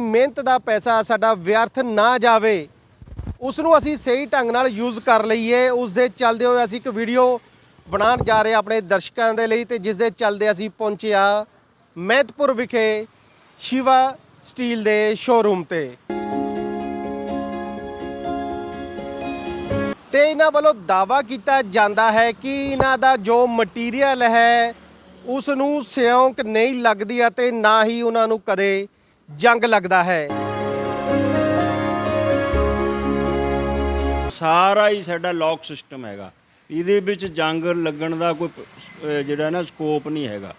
ਮਿਹਨਤ ਦਾ ਪੈਸਾ ਸਾਡਾ ਵਿਅਰਥ ਨਾ ਜਾਵੇ ਉਸ ਨੂੰ ਅਸੀਂ ਸਹੀ ਢੰਗ ਨਾਲ ਯੂਜ਼ ਕਰ ਲਈਏ ਉਸ ਦੇ ਚੱਲਦੇ ਹੋਏ ਅਸੀਂ ਇੱਕ ਵੀਡੀਓ ਬਣਾਉਣ ਜਾ ਰਹੇ ਆਪਣੇ ਦਰਸ਼ਕਾਂ ਦੇ ਲਈ ਤੇ ਜਿਸ ਦੇ ਚੱਲਦੇ ਅਸੀਂ ਪਹੁੰਚਿਆ ਮਹਿਤਪੁਰ ਵਿਖੇ ਸ਼ਿਵਾ ਸਟੀਲ ਦੇ ਸ਼ੋਰੂਮ ਤੇ। ਤੇ ਇਹਨਾਂ ਵੱਲੋਂ ਦਾਵਾ ਕੀਤਾ ਜਾਂਦਾ ਹੈ ਕਿ ਇਹਨਾਂ ਦਾ ਜੋ ਮਟੀਰੀਅਲ ਹੈ ਉਸ ਨੂੰ ਸਿਉਂਕ ਨਹੀਂ ਲੱਗਦੀ ਅਤੇ ਨਾ ਹੀ ਉਹਨਾਂ ਨੂੰ ਕਦੇ ਜੰਗ ਲੱਗਦਾ ਹੈ। ਸਾਰਾ ਹੀ ਸਾਡਾ ਲੌਕ ਸਿਸਟਮ ਹੈਗਾ। ਇਹਦੇ ਵਿੱਚ ਜੰਗ ਲੱਗਣ ਦਾ ਕੋਈ ਅਹ ਜਿਹੜਾ ਨਾ ਸਕੋਪ ਨਹੀਂ ਹੈਗਾ।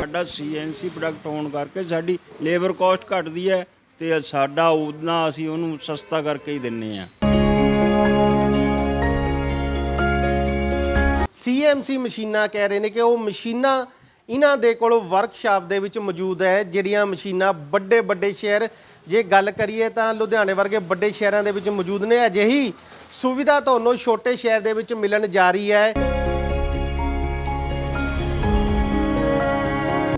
ਸਾਡਾ ਸੀਐਨਸੀ ਪ੍ਰੋਡਕਟ ਹੋਣ ਕਰਕੇ ਸਾਡੀ ਲੇਬਰ ਕਾਸਟ ਘਟਦੀ ਹੈ ਤੇ ਸਾਡਾ ਉਹਨਾਂ ਅਸੀਂ ਉਹਨੂੰ ਸਸਤਾ ਕਰਕੇ ਹੀ ਦਿੰਨੇ ਆ। ਸੀਐਮਸੀ ਮਸ਼ੀਨਾਂ ਕਹਿ ਰਹੇ ਨੇ ਕਿ ਉਹ ਮਸ਼ੀਨਾਂ ਇਹਨਾਂ ਦੇ ਕੋਲ ਵਰਕਸ਼ਾਪ ਦੇ ਵਿੱਚ ਮੌਜੂਦ ਹੈ ਜਿਹੜੀਆਂ ਮਸ਼ੀਨਾਂ ਵੱਡੇ ਵੱਡੇ ਸ਼ਹਿਰ, ਜੇ ਗੱਲ ਕਰੀਏ ਤਾਂ ਲੁਧਿਆਣੇ ਵਰਗੇ ਵੱਡੇ ਸ਼ਹਿਰਾਂ ਦੇ ਵਿੱਚ ਮੌਜੂਦ ਨੇ। ਅਜਿਹੀ ਸੁਵਿਧਾ ਤੁਹਾਨੂੰ ਛੋਟੇ ਸ਼ਹਿਰ ਦੇ ਵਿੱਚ ਮਿਲਣ ਜਾ ਰਹੀ ਹੈ।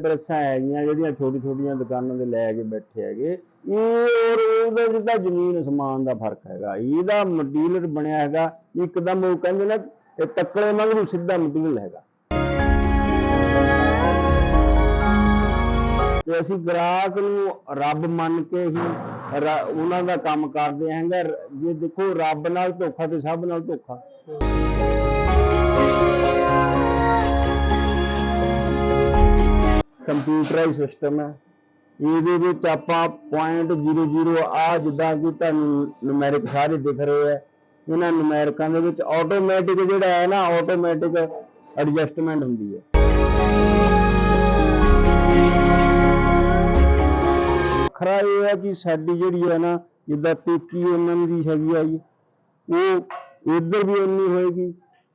ਡਰੈਸਾਂ ਹੈਗੀਆਂ ਜਿਹੜੀਆਂ ਛੋਟੀ ਛੋਟੀਆਂ ਦੁਕਾਨਾਂ ਦੇ ਲੈ ਕੇ ਬੈਠੇ ਹੈਗੇ। ਇਹ ਔਰ ਉਹਦਾ ਜਿੱਦਾਂ ਜ਼ਮੀਨ ਅਸਮਾਨ ਦਾ ਫ਼ਰਕ ਹੈਗਾ। ਇਹਦਾ ਮਟੀਰੀਅਲ ਬਣਿਆ ਹੈਗਾ। ਇੱਕਦਮ ਉਹ ਕਹਿੰਦੇ ਨਾ, ਇਹ ਤੱਕਲੇ ਵਾਂਗੂ ਸਿੱਧਾ ਮਟੀਰੀਅਲ ਹੈਗਾ। ਤੇ ਅਸੀਂ ਗ੍ਰਾਹਕ ਨੂੰ ਰੱਬ ਮੰਨ ਕੇ ਹੀ ਉਹਨਾਂ ਦਾ ਕੰਮ ਕਰਦੇ ਹੈਗਾ। ਜੇ ਦੇਖੋ ਰੱਬ ਨਾਲ ਧੋਖਾ ਤੇ ਸਭ ਨਾਲ ਧੋਖਾ। ਕੰਪਿਊਟਰਾਈਜ਼ ਸਿਸਟਮ ਹੈ। ਇਹਦੇ ਵਿੱਚ ਆਪਾਂ 0.00 ਆ ਜਿੱਦਾਂ ਕਿ ਤੁਹਾਨੂੰ ਨੁਮੈਰਿਕ ਸਾਰੇ ਦਿਖ ਰਹੇ ਹੈ। ਇਹਨਾਂ ਨੁਮੈਰਿਕਾਂ ਦੇ ਵਿੱਚ ਆਟੋਮੈਟਿਕ ਜਿਹੜਾ ਹੈ ਨਾ ਆਟੋਮੈਟਿਕ ਐਡਜਸਟਮੈਂਟ ਹੁੰਦੀ ਹੈ। ਵੱਖਰਾ ਇਹ ਹੈ ਕਿ ਸਾਡੀ ਜਿਹੜੀ ਹੈ ਨਾ ਜਿੱਦਾਂ 33 mm ਦੀ ਹੈਗੀ ਆ ਜੀ ਉਹ ਇੱਧਰ ਵੀ ਉਨੀ ਹੋਏਗੀ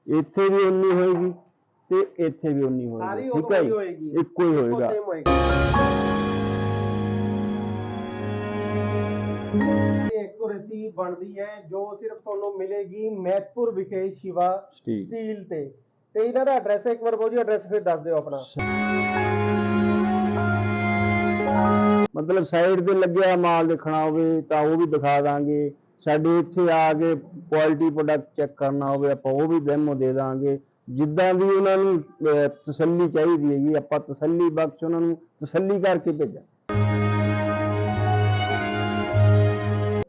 ਇੱਥੇ ਵੀ ਉਨੀ ਹੋਏਗੀ ਤੇ ਇੱਥੇ ਵੀ ਉਨੀ ਹੋਏਗੀ ਠੀਕ ਹੈ ਜੀ? ਇੱਕੋ ਹੀ ਹੋਏਗਾ। ਇਹ ਐਕੂਰੇਸੀ ਬਣਦੀ ਹੈ ਜੋ ਸਿਰਫ ਤੁਹਾਨੂੰ ਮਿਲੇਗੀ ਮਹਿਤਪੁਰ ਵਿਖੇ ਸ਼ਿਵਾ ਸਟੀਲ। ਤੇ। ਤੇ ਇਹਨਾਂ ਦਾ ਐਡਰੈਸ ਇੱਕ ਵਾਰ ਜੀ ਐਡਰੈਸ ਫਿਰ ਦੱਸ ਦਿਓ ਆਪਣਾ। ਮਤਲਬ ਸਾਈਡ ਤੇ ਲੱਗਿਆ ਮਾਲ ਦੇਖਣਾ ਹੋਵੇ ਤਾਂ ਉਹ ਵੀ ਦਿਖਾ ਦਾਂਗੇ। ਸਾਡੇ ਇੱਥੇ ਆ ਕੇ ਕੁਆਲਿਟੀ ਪ੍ਰੋਡਕਟ ਚੈੱਕ ਕਰਨਾ ਹੋਵੇ, ਆਪਾਂ ਉਹ ਵੀ ਡੈਮੋ ਦੇ ਦਾਂਗੇ। ਜਿੱਦਾਂ ਦੀ ਉਹਨਾਂ ਨੂੰ ਤਸੱਲੀ ਚਾਹੀਦੀ ਹੈਗੀ, ਆਪਾਂ ਤਸੱਲੀ ਬਖਸ਼ ਉਹਨਾਂ ਨੂੰ ਤਸੱਲੀ ਕਰਕੇ ਭੇਜਾਂ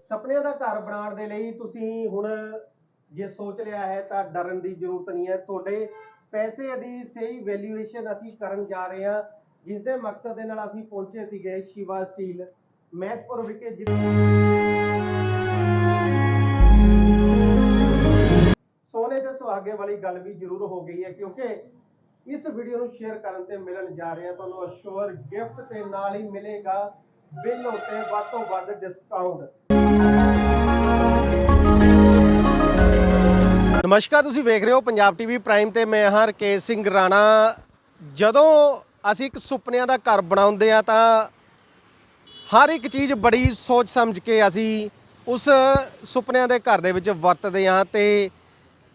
ਸੁਪਨਿਆਂ ਦਾ ਘਰ ਬਣਾਉਣ ਦੇ ਲਈ ਤੁਸੀਂ ਹੁਣ ਜੇ ਸੋਚ ਲਿਆ ਹੈ ਤਾਂ ਡਰਨ ਦੀ ਜ਼ਰੂਰਤ ਨਹੀਂ ਹੈ। ਤੁਹਾਡੇ ਪੈਸੇ ਦੀ ਸਹੀ ਵੈਲਿਊਏਸ਼ਨ ਅਸੀਂ ਕਰਨ ਜਾ ਰਹੇ ਹਾਂ। ਜਿਸ ਦੇ ਮਕਸਦ ਦੇ ਨਾਲ ਅਸੀਂ ਪਹੁੰਚੇ ਸੀਗੇ ਸ਼ਿਵਾ ਸਟੀਲ ਮਹਿਤਪੁਰ ਵਿਖੇ ਸੋਨੇ ਦੇ ਸੁਹਾਗੇ ਵਾਲੀ ਗੱਲ ਵੀ ਜ਼ਰੂਰ ਹੋ ਗਈ ਹੈ, ਕਿਉਂਕਿ ਇਸ ਵੀਡੀਓ ਨੂੰ ਸ਼ੇਅਰ ਕਰਨ ਤੇ ਮਿਲਣ ਜਾ ਰਹੇ ਤੁਹਾਨੂੰ ਅਸ਼ੋਰ ਗਿਫਟ ਤੇ ਨਾਲ ਹੀ ਮਿਲੇਗਾ ਬਿੱਲ ਉੱਤੇ ਵੱਧ ਤੋਂ ਵੱਧ ਡਿਸਕਾਊਂਟ ਨਮਸਕਾਰ, ਤੁਸੀਂ ਵੇਖ ਰਹੇ ਹੋ ਪੰਜਾਬ ਟੀਵੀ ਪ੍ਰਾਈਮ ਤੇ ਮੈਂ ਹਾਂ ਰਕੇਸ਼ ਸਿੰਘ ਰਾਣਾ। ਜਦੋਂ ਅਸੀਂ ਇੱਕ ਸੁਪਨਿਆਂ ਦਾ ਘਰ ਬਣਾਉਂਦੇ ਆ ਤਾਂ ਹਰ ਇੱਕ ਚੀਜ਼ ਬੜੀ ਸੋਚ ਸਮਝ ਕੇ ਅਸੀਂ ਉਸ ਸੁਪਨਿਆਂ ਦੇ ਘਰ ਦੇ ਵਿੱਚ ਵਰਤਦੇ ਹਾਂ ਤੇ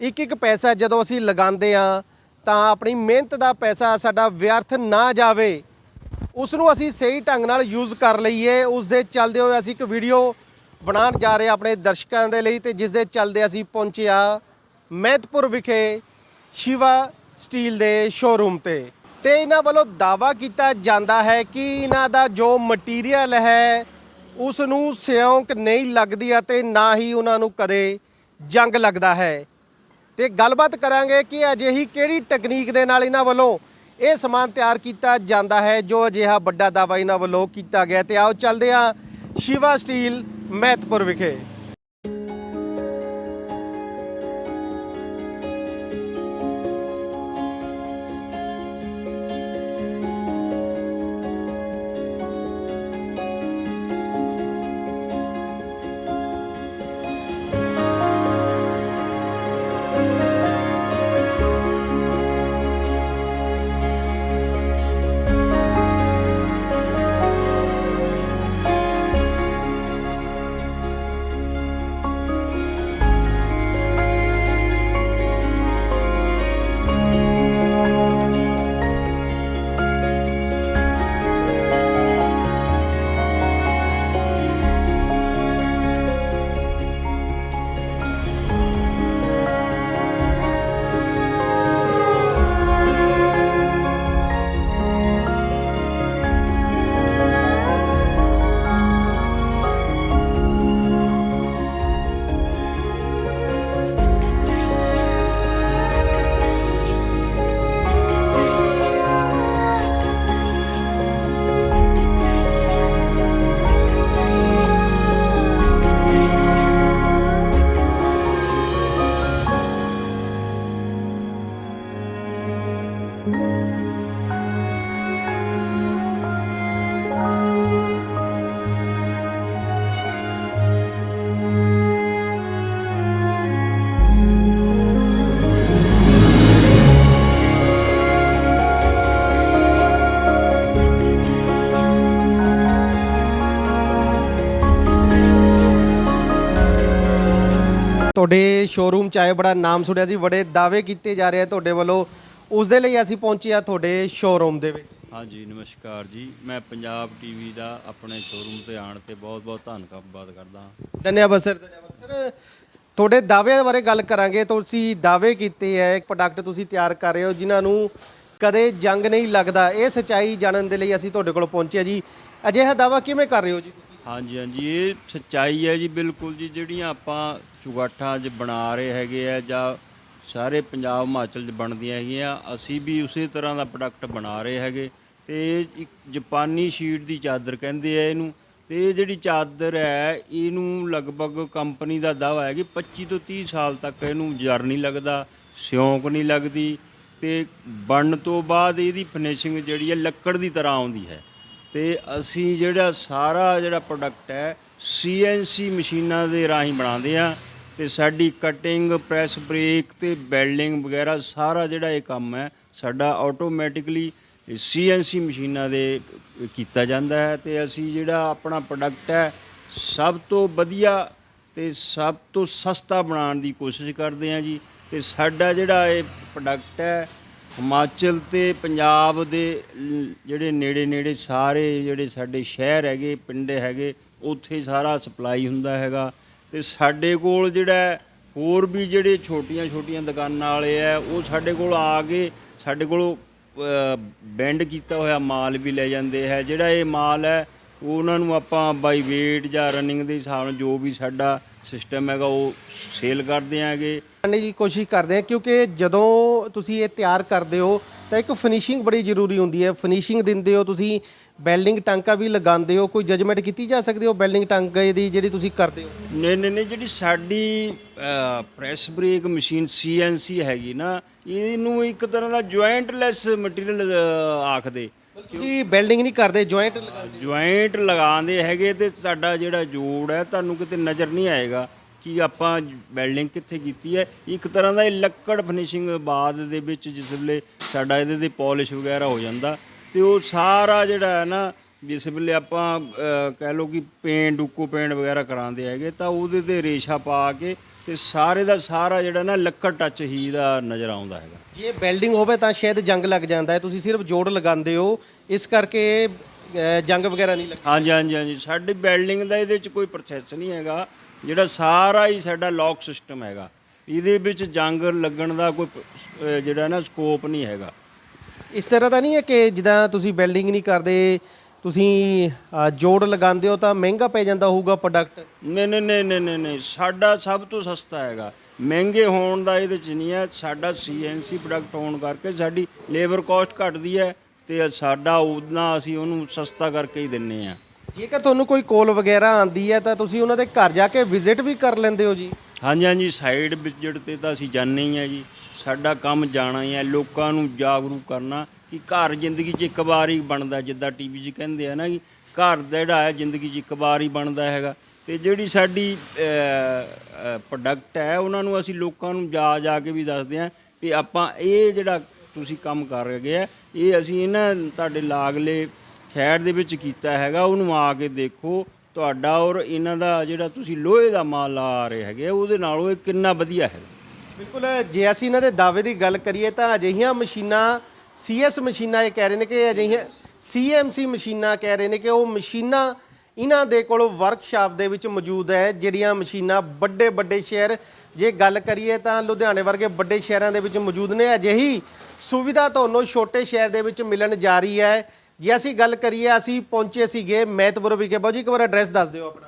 ਇੱਕ ਇੱਕ ਪੈਸਾ ਜਦੋਂ ਅਸੀਂ ਲਗਾਉਂਦੇ ਹਾਂ ਤਾਂ ਆਪਣੀ ਮਿਹਨਤ ਦਾ ਪੈਸਾ ਸਾਡਾ ਵਿਅਰਥ ਨਾ ਜਾਵੇ ਉਸ ਨੂੰ ਅਸੀਂ ਸਹੀ ਢੰਗ ਨਾਲ ਯੂਜ਼ ਕਰ ਲਈਏ ਉਸ ਦੇ ਚੱਲਦੇ ਹੋਏ ਅਸੀਂ ਇੱਕ ਵੀਡੀਓ ਬਣਾਉਣ ਜਾ ਰਹੇ ਆਪਣੇ ਦਰਸ਼ਕਾਂ ਦੇ ਲਈ ਤੇ ਜਿਸ ਦੇ ਚੱਲਦੇ ਅਸੀਂ ਪਹੁੰਚਿਆ ਆ ਮਹਿਤਪੁਰ ਵਿਖੇ ਸ਼ਿਵਾ ਸਟੀਲ ਦੇ ਸ਼ੋਰੂਮ ਤੇ। ਤੇ ਇਹਨਾਂ ਵੱਲੋਂ ਦਾਵਾ ਕੀਤਾ ਜਾਂਦਾ ਹੈ ਕਿ ਇਹਨਾਂ ਦਾ ਜੋ ਮਟੀਰੀਅਲ ਹੈ ਉਸ ਨੂੰ ਸਿਉਂਕ ਨਹੀਂ ਲੱਗਦੀ ਅਤੇ ਨਾ ਹੀ ਉਹਨਾਂ ਨੂੰ ਕਦੇ ਜੰਗ ਲੱਗਦਾ ਹੈ। ਤੇ ਗੱਲਬਾਤ ਕਰਾਂਗੇ ਕਿ ਅਜਿਹੀ ਕਿਹੜੀ ਟੈਕਨੀਕ ਦੇ ਨਾਲ ਇਹਨਾਂ ਵੱਲੋਂ ਇਹ ਸਮਾਨ ਤਿਆਰ ਕੀਤਾ ਜਾਂਦਾ ਹੈ, ਜੋ ਅਜਿਹਾ ਵੱਡਾ ਦਾਅਵਾ ਇਹਨਾਂ ਵੱਲੋਂ ਕੀਤਾ ਗਿਆ। ਤੇ ਆਓ ਚੱਲਦੇ ਹਾਂ ਸ਼ਿਵਾ ਸਟੀਲ ਮਹਿਤਪੁਰ ਵਿਖੇ। ਤੁਹਾਡੇ ਸ਼ੋਰੂਮ ਚ ਆਏ ਬੜਾ ਨਾਮ ਸੁਣਿਆ ਸੀ ਬੜੇ ਦਾਅਵੇ ਕੀਤੇ ਜਾ ਰਹੇ ਆ ਤੁਹਾਡੇ ਵੱਲੋਂ। ਉਸ ਦੇ ਲਈ ਅਸੀਂ ਪਹੁੰਚੇ ਆ ਤੁਹਾਡੇ ਸ਼ੋਰੂਮ ਦੇ ਵਿੱਚ। ਹਾਂਜੀ ਨਮਸਕਾਰ ਜੀ। ਮੈਂ ਪੰਜਾਬ ਟੀਵੀ ਦਾ ਆਪਣੇ ਸ਼ੋਰੂਮ ਤੇ ਆਉਣ ਤੇ ਬਹੁਤ-ਬਹੁਤ ਧੰਨਵਾਦ ਕਰਦਾ ਹਾਂ। ਧੰਨਵਾਦ ਸਰ ਧੰਨਵਾਦ। ਸਰ ਤੁਹਾਡੇ ਦਾਅਵਿਆਂ ਬਾਰੇ ਗੱਲ ਕਰਾਂਗੇ। ਤੁਸੀਂ ਦਾਅਵੇ ਕੀਤੇ ਹੈ ਇੱਕ ਪ੍ਰੋਡਕਟ ਤੁਸੀਂ ਤਿਆਰ ਕਰ ਰਹੇ ਹੋ ਜਿਨ੍ਹਾਂ ਨੂੰ ਕਦੇ ਜੰਗ ਨਹੀਂ ਲੱਗਦਾ। ਇਹ ਸਚਾਈ ਜਾਣਨ ਦੇ ਲਈ ਅਸੀਂ ਤੁਹਾਡੇ ਕੋਲ ਪਹੁੰਚੇ ਹਾਂ ਜੀ। ਅਜਿਹਾ ਦਾਅਵਾ ਕਿਵੇਂ ਕਰ ਰਹੇ ਹੋ ਜੀ ਤੁਸੀਂ? ਹਾਂਜੀ ਹਾਂਜੀ। ਇਹ ਸੱਚਾਈ ਹੈ ਜੀ ਬਿਲਕੁਲ ਜੀ। ਜਿਹੜੀਆਂ ਆਪਾਂ ਚੁਗਾਠਾਂ 'ਚ ਬਣਾ ਰਹੇ ਹੈਗੇ ਆ ਜਾਂ ਸਾਰੇ ਪੰਜਾਬ ਹਿਮਾਚਲ 'ਚ ਬਣਦੀਆਂ ਹੈਗੀਆਂ। ਅਸੀਂ ਵੀ ਉਸੇ ਤਰ੍ਹਾਂ ਦਾ ਪ੍ਰੋਡਕਟ ਬਣਾ ਰਹੇ ਹੈਗੇ। ਤੇ ਇੱਕ ਜਾਪਾਨੀ ਸ਼ੀਟ ਦੀ ਚਾਦਰ ਕਹਿੰਦੇ ਆ ਇਹਨੂੰ। ਤੇ ਇਹ ਜਿਹੜੀ ਚਾਦਰ ਹੈ, ਇਹਨੂੰ ਲਗਭਗ ਕੰਪਨੀ ਦਾ ਦਾਅਵਾ ਹੈ ਕਿ 25 ਤੋਂ 30 ਸਾਲ ਤੱਕ ਇਹਨੂੰ ਜਰ ਨਹੀਂ ਲੱਗਦਾ, ਸਿਉਂਕ ਨਹੀਂ ਲੱਗਦੀ। ਤੇ ਬਣਨ ਤੋਂ ਬਾਅਦ ਇਹਦੀ ਫਿਨਿਸ਼ਿੰਗ ਜਿਹੜੀ ਹੈ, ਲੱਕੜ ਦੀ ਤਰ੍ਹਾਂ ਆਉਂਦੀ ਹੈ। ਤੇ ਅਸੀਂ ਜਿਹੜਾ ਸਾਰਾ ਜਿਹੜਾ ਪ੍ਰੋਡਕਟ ਹੈ ਸੀਐਨਸੀ ਮਸ਼ੀਨਾਂ ਦੇ ਰਾਹੀਂ ਬਣਾਉਂਦੇ ਆ ਤੇ ਸਾਡੀ ਕਟਿੰਗ ਪ੍ਰੈਸ ਬ੍ਰੇਕ ਤੇ ਵੈਲਡਿੰਗ ਵਗੈਰਾ ਸਾਰਾ ਜਿਹੜਾ ਇਹ ਕੰਮ ਹੈ, ਸਾਡਾ ਆਟੋਮੈਟਿਕਲੀ ਸੀਐਨਸੀ ਮਸ਼ੀਨਾਂ ਦੇ ਕੀਤਾ ਜਾਂਦਾ ਹੈ ਤੇ ਅਸੀਂ ਜਿਹੜਾ ਆਪਣਾ ਪ੍ਰੋਡਕਟ ਹੈ, ਸਭ ਤੋਂ ਵਧੀਆ ਤੇ ਸਭ ਤੋਂ ਸਸਤਾ ਬਣਾਉਣ ਦੀ ਕੋਸ਼ਿਸ਼ ਕਰਦੇ ਹਾਂ ਜੀ। ਤੇ ਸਾਡਾ ਜਿਹੜਾ ਇਹ ਪ੍ਰੋਡਕਟ ਹੈ, ਹਿਮਾਚਲ ਤੇ ਪੰਜਾਬ ਦੇ ਜਿਹੜੇ ਨੇੜੇ ਨੇੜੇ ਸਾਰੇ ਜਿਹੜੇ ਸਾਡੇ ਸ਼ਹਿਰ ਹੈਗੇ, ਪਿੰਡ ਹੈਗੇ, ਉੱਥੇ ਸਾਰਾ ਸਪਲਾਈ ਹੁੰਦਾ ਹੈਗਾ। ਤੇ ਸਾਡੇ ਕੋਲ ਜਿਹੜਾ ਹੋਰ ਵੀ ਜਿਹੜੇ ਛੋਟੀਆਂ ਛੋਟੀਆਂ ਦੁਕਾਨਾਂ ਵਾਲੇ ਆ ਉਹ ਸਾਡੇ ਕੋਲ ਆ ਕੇ ਸਾਡੇ ਕੋਲ ਬੈਂਡ ਕੀਤਾ ਹੋਇਆ ਮਾਲ ਵੀ ਲੈ ਜਾਂਦੇ ਹੈ। ਜਿਹੜਾ ਇਹ ਮਾਲ ਹੈ, ਉਹਨਾਂ ਨੂੰ ਆਪਾਂ ਬਾਈ weight ਜਾਂ ਰਨਿੰਗ ਦੇ ਹਿਸਾਬ ਨਾਲ ਜੋ ਵੀ ਸਾਡਾ ਸਿਸਟਮ ਹੈਗਾ, ਉਹ ਸੇਲ ਕਰਦੇ ਆਂਗੇ ਕਰਨੇ ਦੀ ਕੋਸ਼ਿਸ਼ ਕਰਦੇ ਆ ਕਿਉਂਕਿ ਜਦੋਂ ਤੁਸੀਂ ਇਹ ਤਿਆਰ ਕਰਦੇ ਹੋ, ਤਾਂ ਇੱਕ ਫਿਨਿਸ਼ਿੰਗ ਬੜੀ ਜ਼ਰੂਰੀ ਹੁੰਦੀ ਹੈ। ਫਿਨਿਸ਼ਿੰਗ ਦਿੰਦੇ ਹੋ ਤੁਸੀਂ ਬੈਲਡਿੰਗ ਟਾਂਕਾ ਵੀ ਲਗਾਉਂਦੇ ਹੋ ਕੋਈ ਜਜਮੈਂਟ ਕੀਤੀ ਜਾ ਸਕਦੀ ਹੋ ਬੈਲਡਿੰਗ ਟਾਂਕੇ ਦੀ ਜਿਹੜੀ ਤੁਸੀਂ ਕਰਦੇ ਹੋ? ਨਹੀਂ ਨਹੀਂ ਨਹੀਂ ਜਿਹੜੀ ਸਾਡੀ ਪ੍ਰੈਸ ਬ੍ਰੇਕ ਮਸ਼ੀਨ ਸੀਐਨਸੀ ਹੈਗੀ ਨਾ ਇਹਨੂੰ ਇੱਕ ਤਰ੍ਹਾਂ ਦਾ ਜੁਆਇੰਟਲੈਸ ਮਟੀਰੀਅਲ ਆਖਦੇ। ਤੁਸੀਂ ਬੈਲਡਿੰਗ ਨਹੀਂ ਕਰਦੇ ਜੁਆਇੰਟ ਲਗਾਉਂਦੇ ਜੁਆਇੰਟ ਲਗਾਉਂਦੇ ਹੈਗੇ ਤੇ ਤੁਹਾਡਾ ਜਿਹੜਾ ਜੋੜ ਹੈ ਤੁਹਾਨੂੰ ਕਿਤੇ ਨਜ਼ਰ ਨਹੀਂ ਆਏਗਾ ਕਿ ਆਪਾਂ ਵੈਲਡਿੰਗ ਕਿੱਥੇ ਕੀਤੀ ਹੈ। ਇੱਕ ਤਰ੍ਹਾਂ ਦਾ ਇਹ ਲੱਕੜ ਫਿਨਿਸ਼ਿੰਗ ਬਾਅਦ ਦੇ ਵਿੱਚ ਜਿਸ ਵੇਲੇ ਸਾਡਾ ਇਹਦੇ ਤੇ ਪਾਲਿਸ਼ ਵਗੈਰਾ ਹੋ ਜਾਂਦਾ। ਤੇ ਉਹ ਸਾਰਾ ਜਿਹੜਾ ਹੈ ਨਾ ਜਿਸ ਵੇਲੇ ਆਪਾਂ ਕਹਿ ਲਓ ਕਿ ਪੇਂਟ ਉੱਕੋ ਪੇਂਟ ਵਗੈਰਾ ਕਰਾਉਂਦੇ ਹੈਗੇ ਤਾਂ ਉਹਦੇ ਤੇ ਰੇਸ਼ਾ ਪਾ ਕੇ ਤੇ ਸਾਰੇ ਦਾ ਸਾਰਾ ਜਿਹੜਾ ਨਾ ਲੱਕੜ ਟੱਚ ਹੀ ਦਾ ਨਜ਼ਰ ਆਉਂਦਾ ਹੈਗਾ। ਜੇ ਬੈਲਡਿੰਗ ਹੋਵੇ ਤਾਂ ਸ਼ਾਇਦ ਜੰਗ ਲੱਗ ਜਾਂਦਾ ਹੈ। ਤੁਸੀਂ ਸਿਰਫ ਜੋੜ ਲਗਾਉਂਦੇ ਹੋ ਇਸ ਕਰਕੇ ਜੰਗ ਵਗੈਰਾ ਨਹੀਂ ਲੱਗਦੀ। ਹਾਂਜੀ ਹਾਂਜੀ ਹਾਂਜੀ। ਸਾਡੀ ਬਿਲਡਿੰਗ ਦਾ ਇਹਦੇ ਵਿੱਚ ਕੋਈ ਪ੍ਰੋਸੈਸ ਨਹੀਂ ਹੈਗਾ। ਜਿਹੜਾ ਸਾਰਾ ਹੀ ਸਾਡਾ ਲੌਕ ਸਿਸਟਮ ਹੈਗਾ। ਇਹਦੇ ਵਿੱਚ ਜੰਗ ਲੱਗਣ ਦਾ ਕੋਈ ਜਿਹੜਾ ਨਾ ਸਕੋਪ ਨਹੀਂ ਹੈਗਾ। ਇਸ ਤਰ੍ਹਾਂ ਤਾਂ ਨਹੀਂ ਹੈ ਕਿ ਜਿੱਦਾਂ ਤੁਸੀਂ ਬਿਲਡਿੰਗ ਨਹੀਂ ਕਰਦੇ ਤੁਸੀਂ ਜੋੜ ਲਗਾਉਂਦੇ ਹੋ ਤਾਂ ਮਹਿੰਗਾ ਪੈ ਜਾਂਦਾ ਹੋਊਗਾ ਪ੍ਰੋਡਕਟ ਨਹੀਂ ਨਹੀਂ ਨਹੀਂ ਨਹੀਂ ਨਹੀਂ ਨਹੀਂ ਸਾਡਾ ਸਭ ਤੋਂ ਸਸਤਾ ਹੈਗਾ। ਮਹਿੰਗੇ ਹੋਣ ਦਾ ਇਹਦੇ ਚ ਨਹੀਂ ਹੈ ਸਾਡਾ ਸੀਐਨਸੀ ਪ੍ਰੋਡਕਟ ਹੋਣ ਕਰਕੇ ਸਾਡੀ ਲੇਬਰ ਕਾਸਟ ਘਟਦੀ ਹੈ ਤੇ ਸਾਡਾ ਉਹਨਾਂ ਅਸੀਂ ਉਹਨੂੰ ਸਸਤਾ ਕਰਕੇ ਹੀ ਦਿੰਨੇ ਆ ਜੇਕਰ ਤੁਹਾਨੂੰ ਕੋਈ ਕੋਲ ਵਗੈਰਾ ਆਂਦੀ ਹੈ ਤਾਂ ਤੁਸੀਂ ਉਹਨਾਂ ਦੇ ਘਰ ਜਾ ਕੇ ਵਿਜ਼ਿਟ ਵੀ ਕਰ ਲੈਂਦੇ ਹੋ ਜੀ। ਹਾਂਜੀ ਹਾਂਜੀ ਸਾਈਡ ਵਿਜ਼ਿਟ ਤੇ ਤਾਂ ਅਸੀਂ ਜਾਂਦੇ ਹੀ ਆ ਜੀ। ਸਾਡਾ ਕੰਮ ਜਾਣਾ ਹੀ ਹੈ ਲੋਕਾਂ ਨੂੰ ਜਾਗਰੂਕ ਕਰਨਾ ਕਿ ਘਰ ਜ਼ਿੰਦਗੀ 'ਚ ਇੱਕ ਵਾਰ ਹੀ ਬਣਦਾ, ਜਿੱਦਾਂ ਟੀਵੀ 'ਚ ਕਹਿੰਦੇ ਆ ਨਾ ਕਿ ਘਰ ਦਾ ਜਿਹੜਾ ਹੈ ਜ਼ਿੰਦਗੀ 'ਚ ਇੱਕ ਵਾਰ ਹੀ ਬਣਦਾ ਹੈਗਾ। ਤੇ ਜਿਹੜੀ ਸਾਡੀ ਪ੍ਰੋਡਕਟ ਹੈ, ਉਹਨਾਂ ਨੂੰ ਅਸੀਂ ਲੋਕਾਂ ਨੂੰ ਜਾ ਜਾ ਕੇ ਵੀ ਦੱਸਦੇ ਆ ਵੀ ਆਪਾਂ ਇਹ ਜਿਹੜਾ ਤੁਸੀਂ ਕੰਮ ਕਰ ਰਹੇ ਆ, ਇਹ ਅਸੀਂ ਇਹਨਾਂ ਤੁਹਾਡੇ ਲਾਗਲੇ ਸ਼ਹਿਰ ਦੇ ਵਿੱਚ ਕੀਤਾ ਹੈਗਾ, ਉਹਨੂੰ ਆ ਕੇ ਦੇਖੋ ਤੁਹਾਡਾ ਔਰ ਇਹਨਾਂ ਦਾ ਜਿਹੜਾ ਤੁਸੀਂ ਲੋਹੇ ਦਾ ਮਾਲ ਲਾ ਰਹੇ ਹੈਗੇ ਆ, ਉਹਦੇ ਨਾਲੋਂ ਇਹ ਕਿੰਨਾ ਵਧੀਆ ਹੈ? ਬਿਲਕੁਲ ਜੇ ਅਸੀਂ ਇਹਨਾਂ ਦੇ ਦਾਅਵੇ ਦੀ ਗੱਲ ਕਰੀਏ ਤਾਂ ਅਜਿਹੀਆਂ ਮਸ਼ੀਨਾਂ ਸੀਐਸ ਮਸ਼ੀਨਾਂ ਇਹ ਕਹਿ ਰਹੇ ਨੇ ਕਿ ਅਜਿਹੀਆਂ ਸੀਐਮਸੀ ਮਸ਼ੀਨਾਂ ਕਹਿ ਰਹੇ ਨੇ ਕਿ ਉਹ ਮਸ਼ੀਨਾਂ ਇਹਨਾਂ ਦੇ ਕੋਲ ਵਰਕਸ਼ਾਪ ਦੇ ਵਿੱਚ ਮੌਜੂਦ ਹੈ ਜਿਹੜੀਆਂ ਮਸ਼ੀਨਾਂ ਵੱਡੇ ਵੱਡੇ ਸ਼ਹਿਰ ਜੇ ਗੱਲ ਕਰੀਏ ਤਾਂ ਲੁਧਿਆਣੇ ਵਰਗੇ ਵੱਡੇ ਸ਼ਹਿਰਾਂ ਦੇ ਵਿੱਚ ਮੌਜੂਦ ਨੇ। ਅਜਿਹੀ ਸੁਵਿਧਾ ਤੁਹਾਨੂੰ ਛੋਟੇ ਸ਼ਹਿਰ ਦੇ ਵਿੱਚ ਮਿਲਣ ਜਾ ਰਹੀ ਹੈ। ਜੇ ਅਸੀਂ ਗੱਲ ਕਰੀਏ ਅਸੀਂ ਪਹੁੰਚੇ ਸੀਗੇ ਮਹਿਤਪੁਰ ਵਿਖੇ। ਬਾਊ ਜੀ ਇੱਕ ਵਾਰ ਐਡਰੈਸ ਦੱਸ ਦਿਓ ਆਪਣਾ।